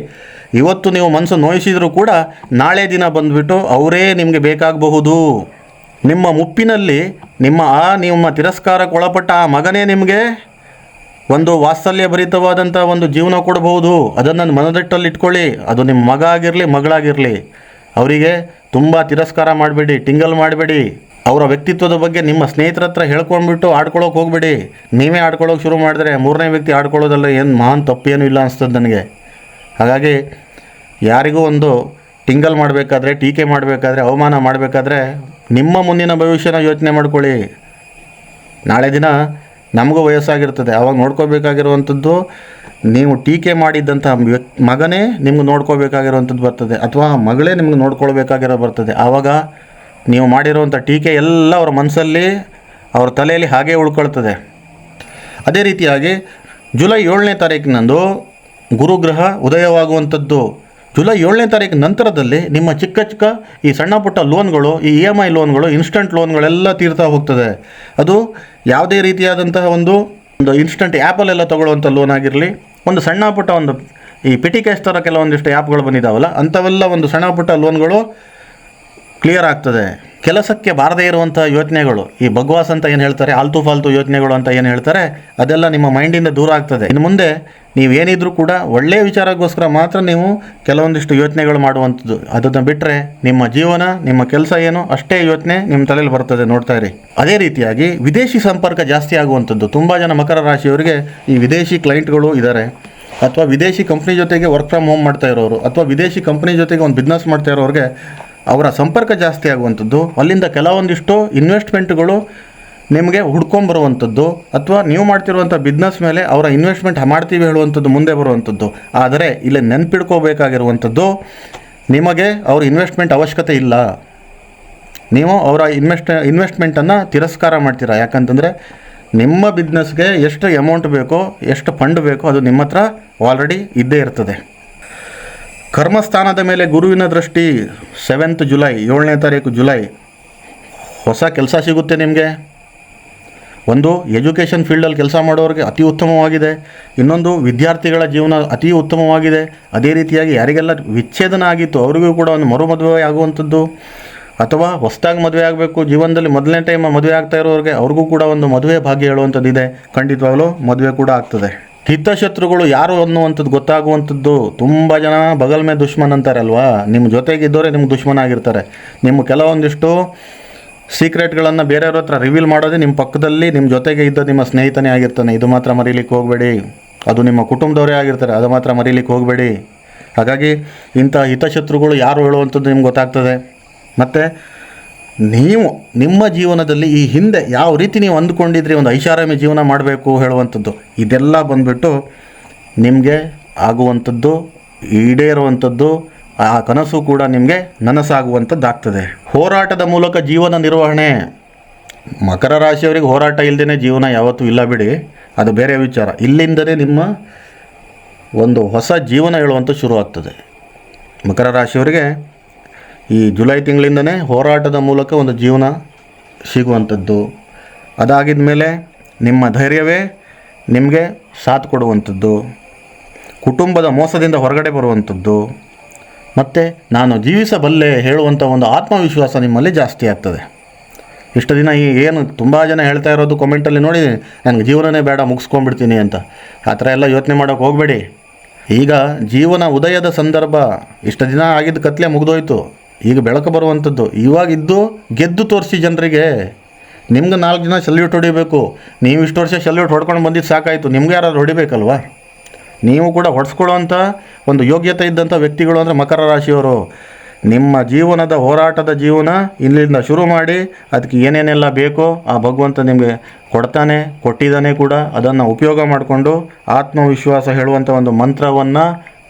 ಇವತ್ತು ನೀವು ಮನಸ್ಸು ನೋಯಿಸಿದರೂ ಕೂಡ ನಾಳೆ ದಿನ ಬಂದುಬಿಟ್ಟು ಅವರೇ ನಿಮಗೆ ಬೇಕಾಗಬಹುದು. ನಿಮ್ಮ ಮುಪ್ಪಿನಲ್ಲಿ ನಿಮ್ಮ ಆ ನಿಮ್ಮ ತಿರಸ್ಕಾರಕ್ಕೆ ಒಳಪಟ್ಟ ಆ ಮಗನೇ ನಿಮಗೆ ಒಂದು ವಾತ್ಸಲ್ಯ ಭರಿತವಾದಂಥ ಒಂದು ಜೀವನ ಕೊಡಬಹುದು. ಅದನ್ನು ಮನದಟ್ಟಲ್ಲಿ ಇಟ್ಕೊಳ್ಳಿ. ಅದು ನಿಮ್ಮ ಮಗ ಆಗಿರಲಿ, ಮಗಳಾಗಿರಲಿ. ಅವರಿಗೆ ತುಂಬ ತಿರಸ್ಕಾರ ಮಾಡಬೇಡಿ, ಟಿಂಗಲ್ ಮಾಡಬೇಡಿ. ಅವರ ವ್ಯಕ್ತಿತ್ವದ ಬಗ್ಗೆ ನಿಮ್ಮ ಸ್ನೇಹಿತರ ಹತ್ರ ಹೇಳ್ಕೊಂಡ್ಬಿಟ್ಟು ಆಡ್ಕೊಳ್ಳೋಕೆ ಹೋಗಬೇಡಿ. ನೀವೇ ಆಡ್ಕೊಳ್ಳೋಕೆ ಶುರು ಮಾಡಿದ್ರೆ ಮೂರನೇ ವ್ಯಕ್ತಿ ಆಡ್ಕೊಳ್ಳೋದಲ್ಲ, ಏನು ಮಹಾನ್ ತಪ್ಪೇನೂ ಇಲ್ಲ ಅನಿಸ್ತದೆ ನನಗೆ. ಹಾಗಾಗಿ ಯಾರಿಗೂ ಒಂದು ಟಿಂಗಲ್ ಮಾಡಬೇಕಾದ್ರೆ, ಟೀಕೆ ಮಾಡಬೇಕಾದ್ರೆ, ಅವಮಾನ ಮಾಡಬೇಕಾದ್ರೆ ನಿಮ್ಮ ಮುಂದಿನ ಭವಿಷ್ಯನ ಯೋಚನೆ ಮಾಡ್ಕೊಳ್ಳಿ. ನಾಳೆ ದಿನ ನಮಗೂ ವಯಸ್ಸಾಗಿರ್ತದೆ. ಅವಾಗ ನೋಡ್ಕೋಬೇಕಾಗಿರುವಂಥದ್ದು ನೀವು ಟೀಕೆ ಮಾಡಿದ್ದಂಥ ವ್ಯಕ್ತಿ ಮಗನೇ ನಿಮ್ಗೆ ನೋಡ್ಕೋಬೇಕಾಗಿರುವಂಥದ್ದು ಬರ್ತದೆ. ಅಥವಾ ಮಗಳೇ ನಿಮ್ಗೆ ನೋಡ್ಕೊಳ್ಬೇಕಾಗಿರೋ ಬರ್ತದೆ. ಆವಾಗ ನೀವು ಮಾಡಿರುವಂಥ ಟೀಕೆ ಎಲ್ಲ ಅವ್ರ ಮನಸ್ಸಲ್ಲಿ, ಅವ್ರ ತಲೆಯಲ್ಲಿ ಹಾಗೆ ಉಳ್ಕೊಳ್ತದೆ. ಅದೇ ರೀತಿಯಾಗಿ ಜುಲೈ ಏಳನೇ ತಾರೀಕಿನಂದು ಗುರುಗ್ರಹ ಉದಯವಾಗುವಂಥದ್ದು. ಜುಲೈ ಏಳನೇ ತಾರೀಕು ನಂತರದಲ್ಲಿ ನಿಮ್ಮ ಚಿಕ್ಕ ಚಿಕ್ಕ ಈ ಸಣ್ಣ ಪುಟ್ಟ ಲೋನ್ಗಳು, ಈ ಇ ಎಂ ಐ ಲೋನ್ಗಳು ಇನ್ಸ್ಟಂಟ್ ಲೋನ್ಗಳೆಲ್ಲ ತೀರ್ತಾ ಹೋಗ್ತದೆ. ಅದು ಯಾವುದೇ ರೀತಿಯಾದಂತಹ ಒಂದು ಒಂದು ಇನ್ಸ್ಟಂಟ್ ಆ್ಯಪಲ್ಲೆಲ್ಲ ತೊಗೊಳ್ಳುವಂಥ ಲೋನ್ ಆಗಿರಲಿ, ಒಂದು ಸಣ್ಣ ಪುಟ್ಟ ಒಂದು ಈ ಪಿಟಿ ಕ್ಯಾಶ್ ಥರ ಕೆಲವೊಂದಿಷ್ಟು ಆ್ಯಪ್ಗಳು ಬಂದಿದ್ದಾವಲ್ಲ ಅಂಥವೆಲ್ಲ ಒಂದು ಸಣ್ಣ ಪುಟ್ಟ ಲೋನ್ಗಳು ಕ್ಲಿಯರ್ ಆಗ್ತದೆ. ಕೆಲಸಕ್ಕೆ ಬಾರದೇ ಇರುವಂಥ ಯೋಚನೆಗಳು ಈ ಬಗ್ವಾಸ್ ಅಂತ ಏನು ಹೇಳ್ತಾರೆ, ಆಲ್ತು ಫಾಲ್ತು ಯೋಚನೆಗಳು ಅಂತ ಏನು ಹೇಳ್ತಾರೆ, ಅದೆಲ್ಲ ನಿಮ್ಮ ಮೈಂಡಿಂದ ದೂರ ಆಗ್ತದೆ. ಇನ್ನು ಮುಂದೆ ನೀವು ಏನಿದ್ರೂ ಕೂಡ ಒಳ್ಳೆಯ ವಿಚಾರಕ್ಕೋಸ್ಕರ ಮಾತ್ರ ನೀವು ಕೆಲವೊಂದಿಷ್ಟು ಯೋಚನೆಗಳು ಮಾಡುವಂಥದ್ದು. ಅದನ್ನು ಬಿಟ್ಟರೆ ನಿಮ್ಮ ಜೀವನ, ನಿಮ್ಮ ಕೆಲಸ ಏನು, ಅಷ್ಟೇ ಯೋಚನೆ ನಿಮ್ಮ ತಲೆಯಲ್ಲಿ ಬರ್ತದೆ ನೋಡ್ತಾ ಇರಿ. ಅದೇ ರೀತಿಯಾಗಿ ವಿದೇಶಿ ಸಂಪರ್ಕ ಜಾಸ್ತಿ ಆಗುವಂಥದ್ದು. ತುಂಬ ಜನ ಮಕರ ರಾಶಿಯವರಿಗೆ ಈ ವಿದೇಶಿ ಕ್ಲೈಂಟ್ಗಳು ಇದ್ದಾರೆ ಅಥವಾ ವಿದೇಶಿ ಕಂಪ್ನಿ ಜೊತೆಗೆ ವರ್ಕ್ ಫ್ರಮ್ ಹೋಮ್ ಮಾಡ್ತಾ ಇರೋರು, ಅಥವಾ ವಿದೇಶಿ ಕಂಪ್ನಿ ಜೊತೆಗೆ ಒಂದು ಬಿಸ್ನೆಸ್ ಮಾಡ್ತಾ ಇರೋರಿಗೆ ಅವರ ಸಂಪರ್ಕ ಜಾಸ್ತಿ ಆಗುವಂಥದ್ದು, ಅಲ್ಲಿಂದ ಕೆಲವೊಂದಿಷ್ಟು ಇನ್ವೆಸ್ಟ್ಮೆಂಟ್ಗಳು ನಿಮಗೆ ಹುಡ್ಕೊಂಬರುವಂಥದ್ದು ಅಥವಾ ನೀವು ಮಾಡ್ತಿರುವಂಥ ಬಿಸ್ನೆಸ್ ಮೇಲೆ ಅವರ ಇನ್ವೆಸ್ಟ್ಮೆಂಟ್ ಮಾಡ್ತೀವಿ ಹೇಳುವಂಥದ್ದು ಮುಂದೆ ಬರುವಂಥದ್ದು. ಆದರೆ ಇಲ್ಲಿ ನೆನ್ಪಿಡ್ಕೋಬೇಕಾಗಿರುವಂಥದ್ದು, ನಿಮಗೆ ಅವ್ರ ಇನ್ವೆಸ್ಟ್ಮೆಂಟ್ ಅವಶ್ಯಕತೆ ಇಲ್ಲ. ನೀವು ಅವರ ಇನ್ವೆಸ್ಟ್ ಇನ್ವೆಸ್ಟ್ಮೆಂಟನ್ನು ತಿರಸ್ಕಾರ ಮಾಡ್ತೀರಾ? ಯಾಕಂತಂದರೆ ನಿಮ್ಮ ಬಿಸ್ನೆಸ್ಗೆ ಎಷ್ಟು ಅಮೌಂಟ್ ಬೇಕೋ, ಎಷ್ಟು ಫಂಡ್ ಬೇಕೋ ಅದು ನಿಮ್ಮ ಹತ್ರ ಆಲ್ರೆಡಿ ಇದ್ದೇ ಇರ್ತದೆ. ಕರ್ಮಸ್ಥಾನದ ಮೇಲೆ ಗುರುವಿನ ದೃಷ್ಟಿ ಸೆವೆಂತ್ ಜುಲೈ ಏಳನೇ ತಾರೀಕು ಜುಲೈ ಹೊಸ ಕೆಲಸ ಸಿಗುತ್ತೆ ನಿಮಗೆ? ಒಂದು ಎಜುಕೇಷನ್ ಫೀಲ್ಡಲ್ಲಿ ಕೆಲಸ ಮಾಡೋರಿಗೆ ಅತಿ ಉತ್ತಮವಾಗಿದೆ. ಇನ್ನೊಂದು, ವಿದ್ಯಾರ್ಥಿಗಳ ಜೀವನ ಅತಿ ಉತ್ತಮವಾಗಿದೆ. ಅದೇ ರೀತಿಯಾಗಿ ಯಾರಿಗೆಲ್ಲ ವಿಚ್ಛೇದನ ಆಗಿತ್ತು, ಅವರಿಗೂ ಕೂಡ ಒಂದು ಮರು ಮದುವೆ ಆಗುವಂಥದ್ದು. ಅಥವಾ ಹೊಸದಾಗಿ ಮದುವೆ ಆಗಬೇಕು, ಜೀವನದಲ್ಲಿ ಮೊದಲನೇ ಟೈಮ್ ಮದುವೆ ಆಗ್ತಾ ಇರೋರಿಗೆ ಅವ್ರಿಗೂ ಕೂಡ ಒಂದು ಮದುವೆ ಭಾಗ್ಯ ಹೇಳುವಂಥದ್ದು ಇದೆ ಖಂಡಿತವಾಗಲೂ ಮದುವೆ ಕೂಡ ಆಗ್ತದೆ. ಹಿತಶತ್ರುಗಳು ಯಾರು ಅನ್ನುವಂಥದ್ದು ಗೊತ್ತಾಗುವಂಥದ್ದು ತುಂಬ ಜನ ಬಗಲ್ ಮೇ ದುಶ್ಮನ್ ಅಂತಾರಲ್ವಾ? ನಿಮ್ಮ ಜೊತೆಗಿದ್ದವರೇ ನಿಮ್ಗೆ ದುಶ್ಮನ ಆಗಿರ್ತಾರೆ ನಿಮ್ಮ ಕೆಲವೊಂದಿಷ್ಟು ಸೀಕ್ರೆಟ್ಗಳನ್ನು ಬೇರೆಯವ್ರ ಹತ್ರ ರಿವೀಲ್ ಮಾಡೋದೇ ನಿಮ್ಮ ಪಕ್ಕದಲ್ಲಿ ನಿಮ್ಮ ಜೊತೆಗೆ ಇದ್ದ ನಿಮ್ಮ ಸ್ನೇಹಿತನೇ ಆಗಿರ್ತಾನೆ. ಇದು ಮಾತ್ರ ಮರೀಲಿಕ್ಕೆ ಹೋಗಬೇಡಿ. ಅದು ನಿಮ್ಮ ಕುಟುಂಬದವರೇ ಆಗಿರ್ತಾರೆ. ಅದು ಮಾತ್ರ ಮರೀಲಿಕ್ಕೆ ಹೋಗಬೇಡಿ. ಹಾಗಾಗಿ ಇಂಥ ಹಿತಶತ್ರುಗಳು ಯಾರು ಹೇಳುವಂಥದ್ದು ನಿಮ್ಗೆ ಗೊತ್ತಾಗ್ತದೆ. ಮತ್ತು ನೀವು ನಿಮ್ಮ ಜೀವನದಲ್ಲಿ ಈ ಹಿಂದೆ ಯಾವ ರೀತಿ ನೀವು ಅಂದ್ಕೊಂಡಿದ್ರಿ, ಒಂದು ಐಷಾರಾಮಿ ಜೀವನ ಮಾಡಬೇಕು ಹೇಳುವಂಥದ್ದು, ಇದೆಲ್ಲ ಬಂದ್ಬಿಟ್ಟು ನಿಮಗೆ ಆಗುವಂಥದ್ದು, ಈಡೇರುವಂಥದ್ದು, ಆ ಕನಸು ಕೂಡ ನಿಮಗೆ ನನಸಾಗುವಂಥದ್ದಾಗ್ತದೆ. ಹೋರಾಟದ ಮೂಲಕ ಜೀವನ ನಿರ್ವಹಣೆ. ಮಕರ ರಾಶಿಯವರಿಗೆ ಹೋರಾಟ ಇಲ್ಲದೇ ಜೀವನ ಯಾವತ್ತೂ ಇಲ್ಲ ಬಿಡಿ, ಅದು ಬೇರೆ ವಿಚಾರ. ಇಲ್ಲಿಂದಲೇ ನಿಮ್ಮ ಒಂದು ಹೊಸ ಜೀವನ ಹೇಳುವಂಥ ಶುರು ಆಗ್ತದೆ ಮಕರ ರಾಶಿಯವರಿಗೆ ಈ ಜುಲೈ ತಿಂಗಳಿಂದನೇ ಹೋರಾಟದ ಮೂಲಕ ಒಂದು ಜೀವನ ಸಿಗುವಂಥದ್ದು. ಅದಾಗಿದ ಮೇಲೆ ನಿಮ್ಮ ಧೈರ್ಯವೇ ನಿಮಗೆ ಸಾಥ್ ಕೊಡುವಂಥದ್ದು. ಕುಟುಂಬದ ಮೋಸದಿಂದ ಹೊರಗಡೆ ಬರುವಂಥದ್ದು. ಮತ್ತು ನಾನು ಜೀವಿಸಬಲ್ಲೆ ಹೇಳುವಂಥ ಒಂದು ಆತ್ಮವಿಶ್ವಾಸ ನಿಮ್ಮಲ್ಲಿ ಜಾಸ್ತಿ ಆಗ್ತದೆ. ಇಷ್ಟು ದಿನ ಈ ಏನು ತುಂಬ ಜನ ಹೇಳ್ತಾ ಇರೋದು ಕಮೆಂಟಲ್ಲಿ ನೋಡಿ, ನನಗೆ ಜೀವನನೇ ಬೇಡ, ಮುಗಿಸ್ಕೊಂಡ್ಬಿಡ್ತೀನಿ ಅಂತ. ಆ ಥರ ಎಲ್ಲ ಯೋಚನೆ ಮಾಡೋಕೆ ಹೋಗಬೇಡಿ. ಈಗ ಜೀವನ ಉದಯದ ಸಂದರ್ಭ ಇಷ್ಟು ದಿನ ಆಗಿದ್ದ ಕತ್ಲೆ ಮುಗಿದೋಯ್ತು. ಈಗ ಬೆಳಕು ಬರುವಂಥದ್ದು. ಇವಾಗಿದ್ದು ಗೆದ್ದು ತೋರಿಸಿ ಜನರಿಗೆ. ನಿಮ್ಗೆ ನಾಲ್ಕು ಜನ ಸಲ್ಯೂಟ್ ಹೊಡಿಬೇಕು. ನೀವು ಇಷ್ಟು ವರ್ಷ ಸಲ್ಯೂಟ್ ಹೊಡ್ಕೊಂಡು ಬಂದಿದ್ದು ಸಾಕಾಯಿತು. ನಿಮ್ಗೆ ಯಾರಾದ್ರು ಹೊಡಿಬೇಕಲ್ವಾ? ನೀವು ಕೂಡ ಹೊಡೆಸ್ಕೊಳ್ಳುವಂಥ ಒಂದು ಯೋಗ್ಯತೆ ಇದ್ದಂಥ ವ್ಯಕ್ತಿಗಳು ಅಂದರೆ ಮಕರ ರಾಶಿಯವರು. ನಿಮ್ಮ ಜೀವನದ ಹೋರಾಟದ ಜೀವನ ಇಲ್ಲಿಂದ ಶುರು ಮಾಡಿ ಅದಕ್ಕೆ ಏನೇನೆಲ್ಲ ಬೇಕೋ ಆ ಭಗವಂತ ನಿಮಗೆ ಕೊಡ್ತಾನೆ, ಕೊಟ್ಟಿದ್ದಾನೆ ಕೂಡ. ಅದನ್ನು ಉಪಯೋಗ ಮಾಡಿಕೊಂಡು ಆತ್ಮವಿಶ್ವಾಸ ಹೇಳುವಂಥ ಒಂದು ಮಂತ್ರವನ್ನು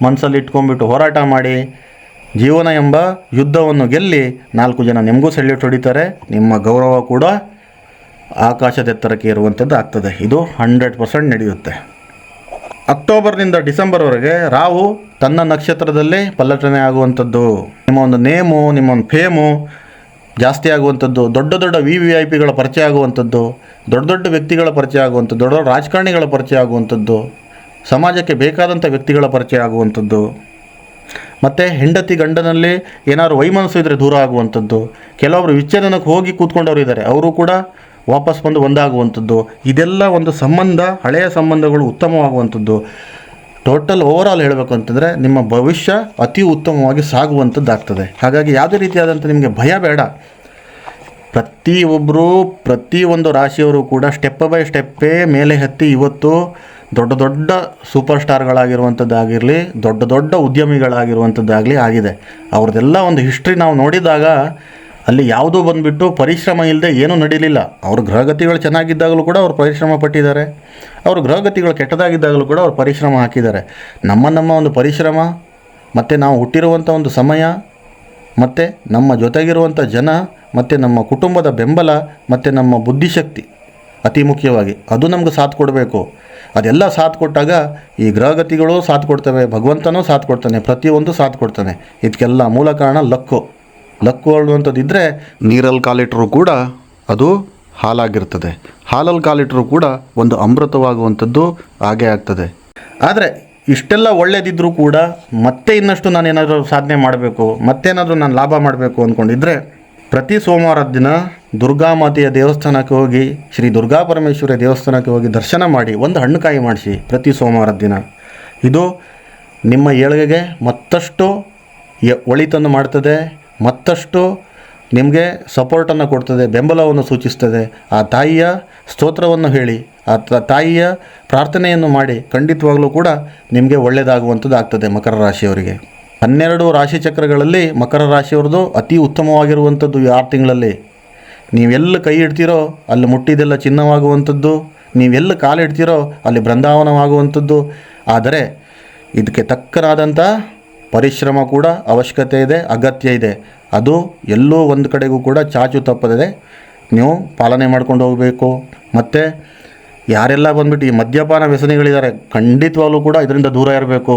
ಮನಸ್ಸಲ್ಲಿ ಇಟ್ಕೊಂಡ್ಬಿಟ್ಟು ಹೋರಾಟ ಮಾಡಿ. ಜೀವನ ಎಂಬ ಯುದ್ಧವನ್ನು ಗೆಲ್ಲಿ ನಾಲ್ಕು ಜನ ನಿಮಗೂ ಸೆಲ್ಯೂಟ್ ಹೊಡಿತಾರೆ ನಿಮ್ಮ ಗೌರವ ಕೂಡ ಆಕಾಶದೆತ್ತರಕ್ಕೆ ಇರುವಂಥದ್ದು ಆಗ್ತದೆ. ಇದು ಹಂಡ್ರೆಡ್ ಪರ್ಸೆಂಟ್ ನಡೆಯುತ್ತೆ. ಅಕ್ಟೋಬರ್ನಿಂದ ಡಿಸೆಂಬರ್ವರೆಗೆ ರಾವು ತನ್ನ ನಕ್ಷತ್ರದಲ್ಲಿ ಪಲ್ಲಟನೆ ಆಗುವಂಥದ್ದು. ನಿಮ್ಮ ಒಂದು ನೇಮು, ನಿಮ್ಮ ಒಂದು ಫೇಮು, ಜಾಸ್ತಿ ಆಗುವಂಥದ್ದು, ದೊಡ್ಡ ದೊಡ್ಡ ವಿ ವಿ ಐ ಪಿಗಳ ಪರಿಚಯ ಆಗುವಂಥದ್ದು, ದೊಡ್ಡ ದೊಡ್ಡ ವ್ಯಕ್ತಿಗಳ ಪರಿಚಯ ಆಗುವಂಥದ್ದು, ದೊಡ್ಡ ದೊಡ್ಡ ರಾಜಕಾರಣಿಗಳ ಪರಿಚಯ ಆಗುವಂಥದ್ದು, ಸಮಾಜಕ್ಕೆ ಬೇಕಾದಂಥ ವ್ಯಕ್ತಿಗಳ ಪರಿಚಯ ಆಗುವಂಥದ್ದು. ಮತ್ತು ಹೆಂಡತಿ ಗಂಡನಲ್ಲಿ ಏನಾದ್ರು ವೈಮನಸ್ಸು ಇದ್ದರೆ ದೂರ ಆಗುವಂಥದ್ದು ಕೆಲವೊಬ್ಬರು ವಿಚ್ಛೇದನಕ್ಕೆ ಹೋಗಿ ಕೂತ್ಕೊಂಡವರು ಇದ್ದಾರೆ ಅವರು ಕೂಡ ವಾಪಸ್ ಬಂದು ಒಂದಾಗುವಂಥದ್ದು. ಇದೆಲ್ಲ ಒಂದು ಸಂಬಂಧ, ಹಳೆಯ ಸಂಬಂಧಗಳು ಉತ್ತಮವಾಗುವಂಥದ್ದು. ಟೋಟಲ್ ಓವರಾಲ್ ಹೇಳಬೇಕು ಅಂತಂದರೆ ನಿಮ್ಮ ಭವಿಷ್ಯ ಅತಿ ಉತ್ತಮವಾಗಿ ಸಾಗುವಂಥದ್ದಾಗ್ತದೆ. ಹಾಗಾಗಿ ಯಾವುದೇ ರೀತಿಯಾದಂಥ ನಿಮಗೆ ಭಯ ಬೇಡ. ಪ್ರತಿಯೊಬ್ಬರು ಪ್ರತಿಯೊಂದು ರಾಶಿಯವರು ಕೂಡ ಸ್ಟೆಪ್ ಬೈ ಸ್ಟೆಪ್ಪೇ ಮೇಲೆ ಹತ್ತಿ ಇವತ್ತು ದೊಡ್ಡ ದೊಡ್ಡ ಸೂಪರ್ ಸ್ಟಾರ್ಗಳಾಗಿರುವಂಥದ್ದಾಗಿರಲಿ ದೊಡ್ಡ ದೊಡ್ಡ ಉದ್ಯಮಿಗಳಾಗಿರುವಂಥದ್ದಾಗಲಿ ಆಗಿದೆ. ಅವ್ರದ್ದೆಲ್ಲ ಒಂದು ಹಿಸ್ಟ್ರಿ ನಾವು ನೋಡಿದಾಗ ಅಲ್ಲಿ ಯಾವುದೂ ಬಂದುಬಿಟ್ಟು ಪರಿಶ್ರಮ ಇಲ್ಲದೆ ಏನೂ ನಡೀಲಿಲ್ಲ. ಅವ್ರ ಗ್ರಹಗತಿಗಳು ಚೆನ್ನಾಗಿದ್ದಾಗಲೂ ಕೂಡ ಅವ್ರು ಪರಿಶ್ರಮ ಪಟ್ಟಿದ್ದಾರೆ. ಅವ್ರ ಗ್ರಹಗತಿಗಳು ಕೆಟ್ಟದಾಗಿದ್ದಾಗಲೂ ಕೂಡ ಅವ್ರು ಪರಿಶ್ರಮ ಹಾಕಿದ್ದಾರೆ. ನಮ್ಮ ನಮ್ಮ ಒಂದು ಪರಿಶ್ರಮ, ಮತ್ತು ನಾವು ಹುಟ್ಟಿರುವಂಥ ಒಂದು ಸಮಯ, ಮತ್ತು ನಮ್ಮ ಜೊತೆಗಿರುವಂಥ ಜನ, ಮತ್ತು ನಮ್ಮ ಕುಟುಂಬದ ಬೆಂಬಲ, ಮತ್ತು ನಮ್ಮ ಬುದ್ಧಿಶಕ್ತಿ ಅತಿ ಮುಖ್ಯವಾಗಿ. ಅದು ನಮ್ಗೆ ಸಾಥ್ ಕೊಡಬೇಕು. ಅದೆಲ್ಲ ಸಾಥ್ ಕೊಟ್ಟಾಗ ಈ ಗ್ರಹಗತಿಗಳು ಸಾಥ್ ಕೊಡ್ತವೆ, ಭಗವಂತನೂ ಸಾಥ್ ಕೊಡ್ತಾನೆ, ಪ್ರತಿಯೊಂದು ಸಾಥ್ ಕೊಡ್ತಾನೆ. ಇದಕ್ಕೆಲ್ಲ ಮೂಲ ಕಾರಣ ಲಕ್ಕು. ಲಕ್ಕು ಅನ್ನುವಂಥದ್ದು ಇದ್ದರೆ ನೀರಲ್ಲಿ ಕಾಲಿಟ್ಟರೂ ಕೂಡ ಅದು ಹಾಲಾಗಿರ್ತದೆ. ಹಾಲಲ್ಲಿ ಕಾಲಿಟ್ಟರೂ ಕೂಡ ಒಂದು ಅಮೃತವಾಗುವಂಥದ್ದು ಹಾಗೇ ಆಗ್ತದೆ. ಆದರೆ ಇಷ್ಟೆಲ್ಲ ಒಳ್ಳೇದಿದ್ದರೂ ಕೂಡ ಮತ್ತೆ ಇನ್ನಷ್ಟು ನಾನು ಏನಾದರೂ ಸಾಧನೆ ಮಾಡಬೇಕು, ಮತ್ತೇನಾದರೂ ನಾನು ಲಾಭ ಮಾಡಬೇಕು ಅಂದ್ಕೊಂಡಿದ್ರೆ ಪ್ರತಿ ಸೋಮವಾರದ ದಿನ ದುರ್ಗಾಮಾತೆಯ ದೇವಸ್ಥಾನಕ್ಕೆ ಹೋಗಿ, ಶ್ರೀ ದುರ್ಗಾ ಪರಮೇಶ್ವರಿಯ ದೇವಸ್ಥಾನಕ್ಕೆ ಹೋಗಿ ದರ್ಶನ ಮಾಡಿ, ಒಂದು ಹಣ್ಣುಕಾಯಿ ಮಾಡಿಸಿ ಪ್ರತಿ ಸೋಮವಾರದ ದಿನ. ಇದು ನಿಮ್ಮ ಏಳಿಗೆಗೆ ಮತ್ತಷ್ಟು ಒಳಿತನ್ನು ಮಾಡ್ತದೆ, ಮತ್ತಷ್ಟು ನಿಮಗೆ ಸಪೋರ್ಟನ್ನು ಕೊಡ್ತದೆ, ಬೆಂಬಲವನ್ನು ಸೂಚಿಸ್ತದೆ. ಆ ತಾಯಿಯ ಸ್ತೋತ್ರವನ್ನು ಹೇಳಿ, ಆ ತಾಯಿಯ ಪ್ರಾರ್ಥನೆಯನ್ನು ಮಾಡಿ ಖಂಡಿತವಾಗಲೂ ಕೂಡ ನಿಮಗೆ ಒಳ್ಳೆಯದಾಗುವಂಥದ್ದು ಆಗ್ತದೆ ಮಕರ ರಾಶಿಯವರಿಗೆ. ಹನ್ನೆರಡು ರಾಶಿ ಚಕ್ರಗಳಲ್ಲಿ ಮಕರ ರಾಶಿಯವ್ರದ್ದು ಅತಿ ಉತ್ತಮವಾಗಿರುವಂಥದ್ದು ಆರು ತಿಂಗಳಲ್ಲಿ. ನೀವೆಲ್ಲ ಕೈ ಇಡ್ತೀರೋ ಅಲ್ಲಿ ಮುಟ್ಟಿದೆಲ್ಲ ಚಿನ್ನವಾಗುವಂಥದ್ದು, ನೀವೆಲ್ಲ ಕಾಲಿಡ್ತೀರೋ ಅಲ್ಲಿ ಬೃಂದಾವನವಾಗುವಂಥದ್ದು. ಆದರೆ ಇದಕ್ಕೆ ತಕ್ಕನಾದಂಥ ಪರಿಶ್ರಮ ಕೂಡ ಅವಶ್ಯಕತೆ ಇದೆ, ಅಗತ್ಯ ಇದೆ. ಅದು ಎಲ್ಲೋ ಒಂದು ಕಡೆಗೂ ಕೂಡ ಚಾಚು ತಪ್ಪದೆ ನೀವು ಪಾಲನೆ ಮಾಡ್ಕೊಂಡು ಹೋಗಬೇಕು. ಮತ್ತು ಯಾರೆಲ್ಲ ಬಂದ್ಬಿಟ್ಟು ಈ ಮದ್ಯಪಾನ ವ್ಯಸನಿಗಳಿದ್ದಾರೆ, ಖಂಡಿತವಾಗ್ಲೂ ಕೂಡ ಇದರಿಂದ ದೂರ ಇರಬೇಕು.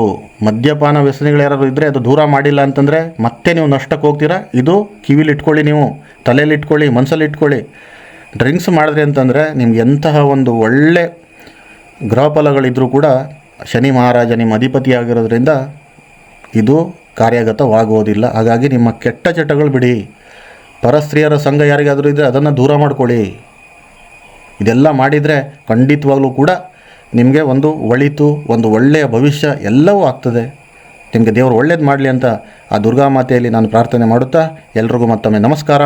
ಮದ್ಯಪಾನ ವ್ಯಸನಿಗಳು ಯಾರಾದರೂ ಇದ್ದರೆ ಅದು ದೂರ ಮಾಡಿಲ್ಲ ಅಂತಂದರೆ ಮತ್ತೆ ನೀವು ನಷ್ಟಕ್ಕೆ ಹೋಗ್ತೀರಾ? ಇದು ಕಿವಿಲಿ ಇಟ್ಕೊಳ್ಳಿ ನೀವು ತಲೆಯಲ್ಲಿ ಇಟ್ಕೊಳ್ಳಿ ಮನಸ್ಸಲ್ಲಿ ಇಟ್ಕೊಳ್ಳಿ. ಡ್ರಿಂಕ್ಸ್ ಮಾಡಿದ್ರಿ ಅಂತಂದರೆ ನಿಮ್ಗೆ ಎಂತಹ ಒಂದು ಒಳ್ಳೆ ಗ್ರಹಫಲಗಳಿದ್ದರೂ ಕೂಡ ಶನಿ ಮಹಾರಾಜ ನಿಮ್ಮ ಅಧಿಪತಿ ಆಗಿರೋದ್ರಿಂದ ಇದು ಕಾರ್ಯಗತವಾಗುವುದಿಲ್ಲ ಹಾಗಾಗಿ ನಿಮ್ಮ ಕೆಟ್ಟ ಚಟಗಳು ಬಿಡಿ. ಪರಸ್ತ್ರೀಯರ ಸಂಘ ಯಾರಿಗಾದರೂ ಇದ್ದರೆ ಅದನ್ನು ದೂರ ಮಾಡ್ಕೊಳ್ಳಿ. ಇದೆಲ್ಲ ಮಾಡಿದರೆ ಖಂಡಿತವಾಗ್ಲೂ ಕೂಡ ನಿಮಗೆ ಒಂದು ಒಳಿತು, ಒಂದು ಒಳ್ಳೆಯ ಭವಿಷ್ಯ ಎಲ್ಲವೂ ಆಗ್ತದೆ. ನಿಮಗೆ ದೇವರು ಒಳ್ಳೇದು ಮಾಡಲಿ ಅಂತ ಆ ದುರ್ಗಾ ಮಾತೆಯಲ್ಲಿ ನಾನು ಪ್ರಾರ್ಥನೆ ಮಾಡುತ್ತಾ, ಎಲ್ರಿಗೂ ಮತ್ತೊಮ್ಮೆ ನಮಸ್ಕಾರ.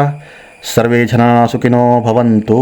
ಸರ್ವೇ ಜನ ಸುಖಿನೋ ಭವಂತು.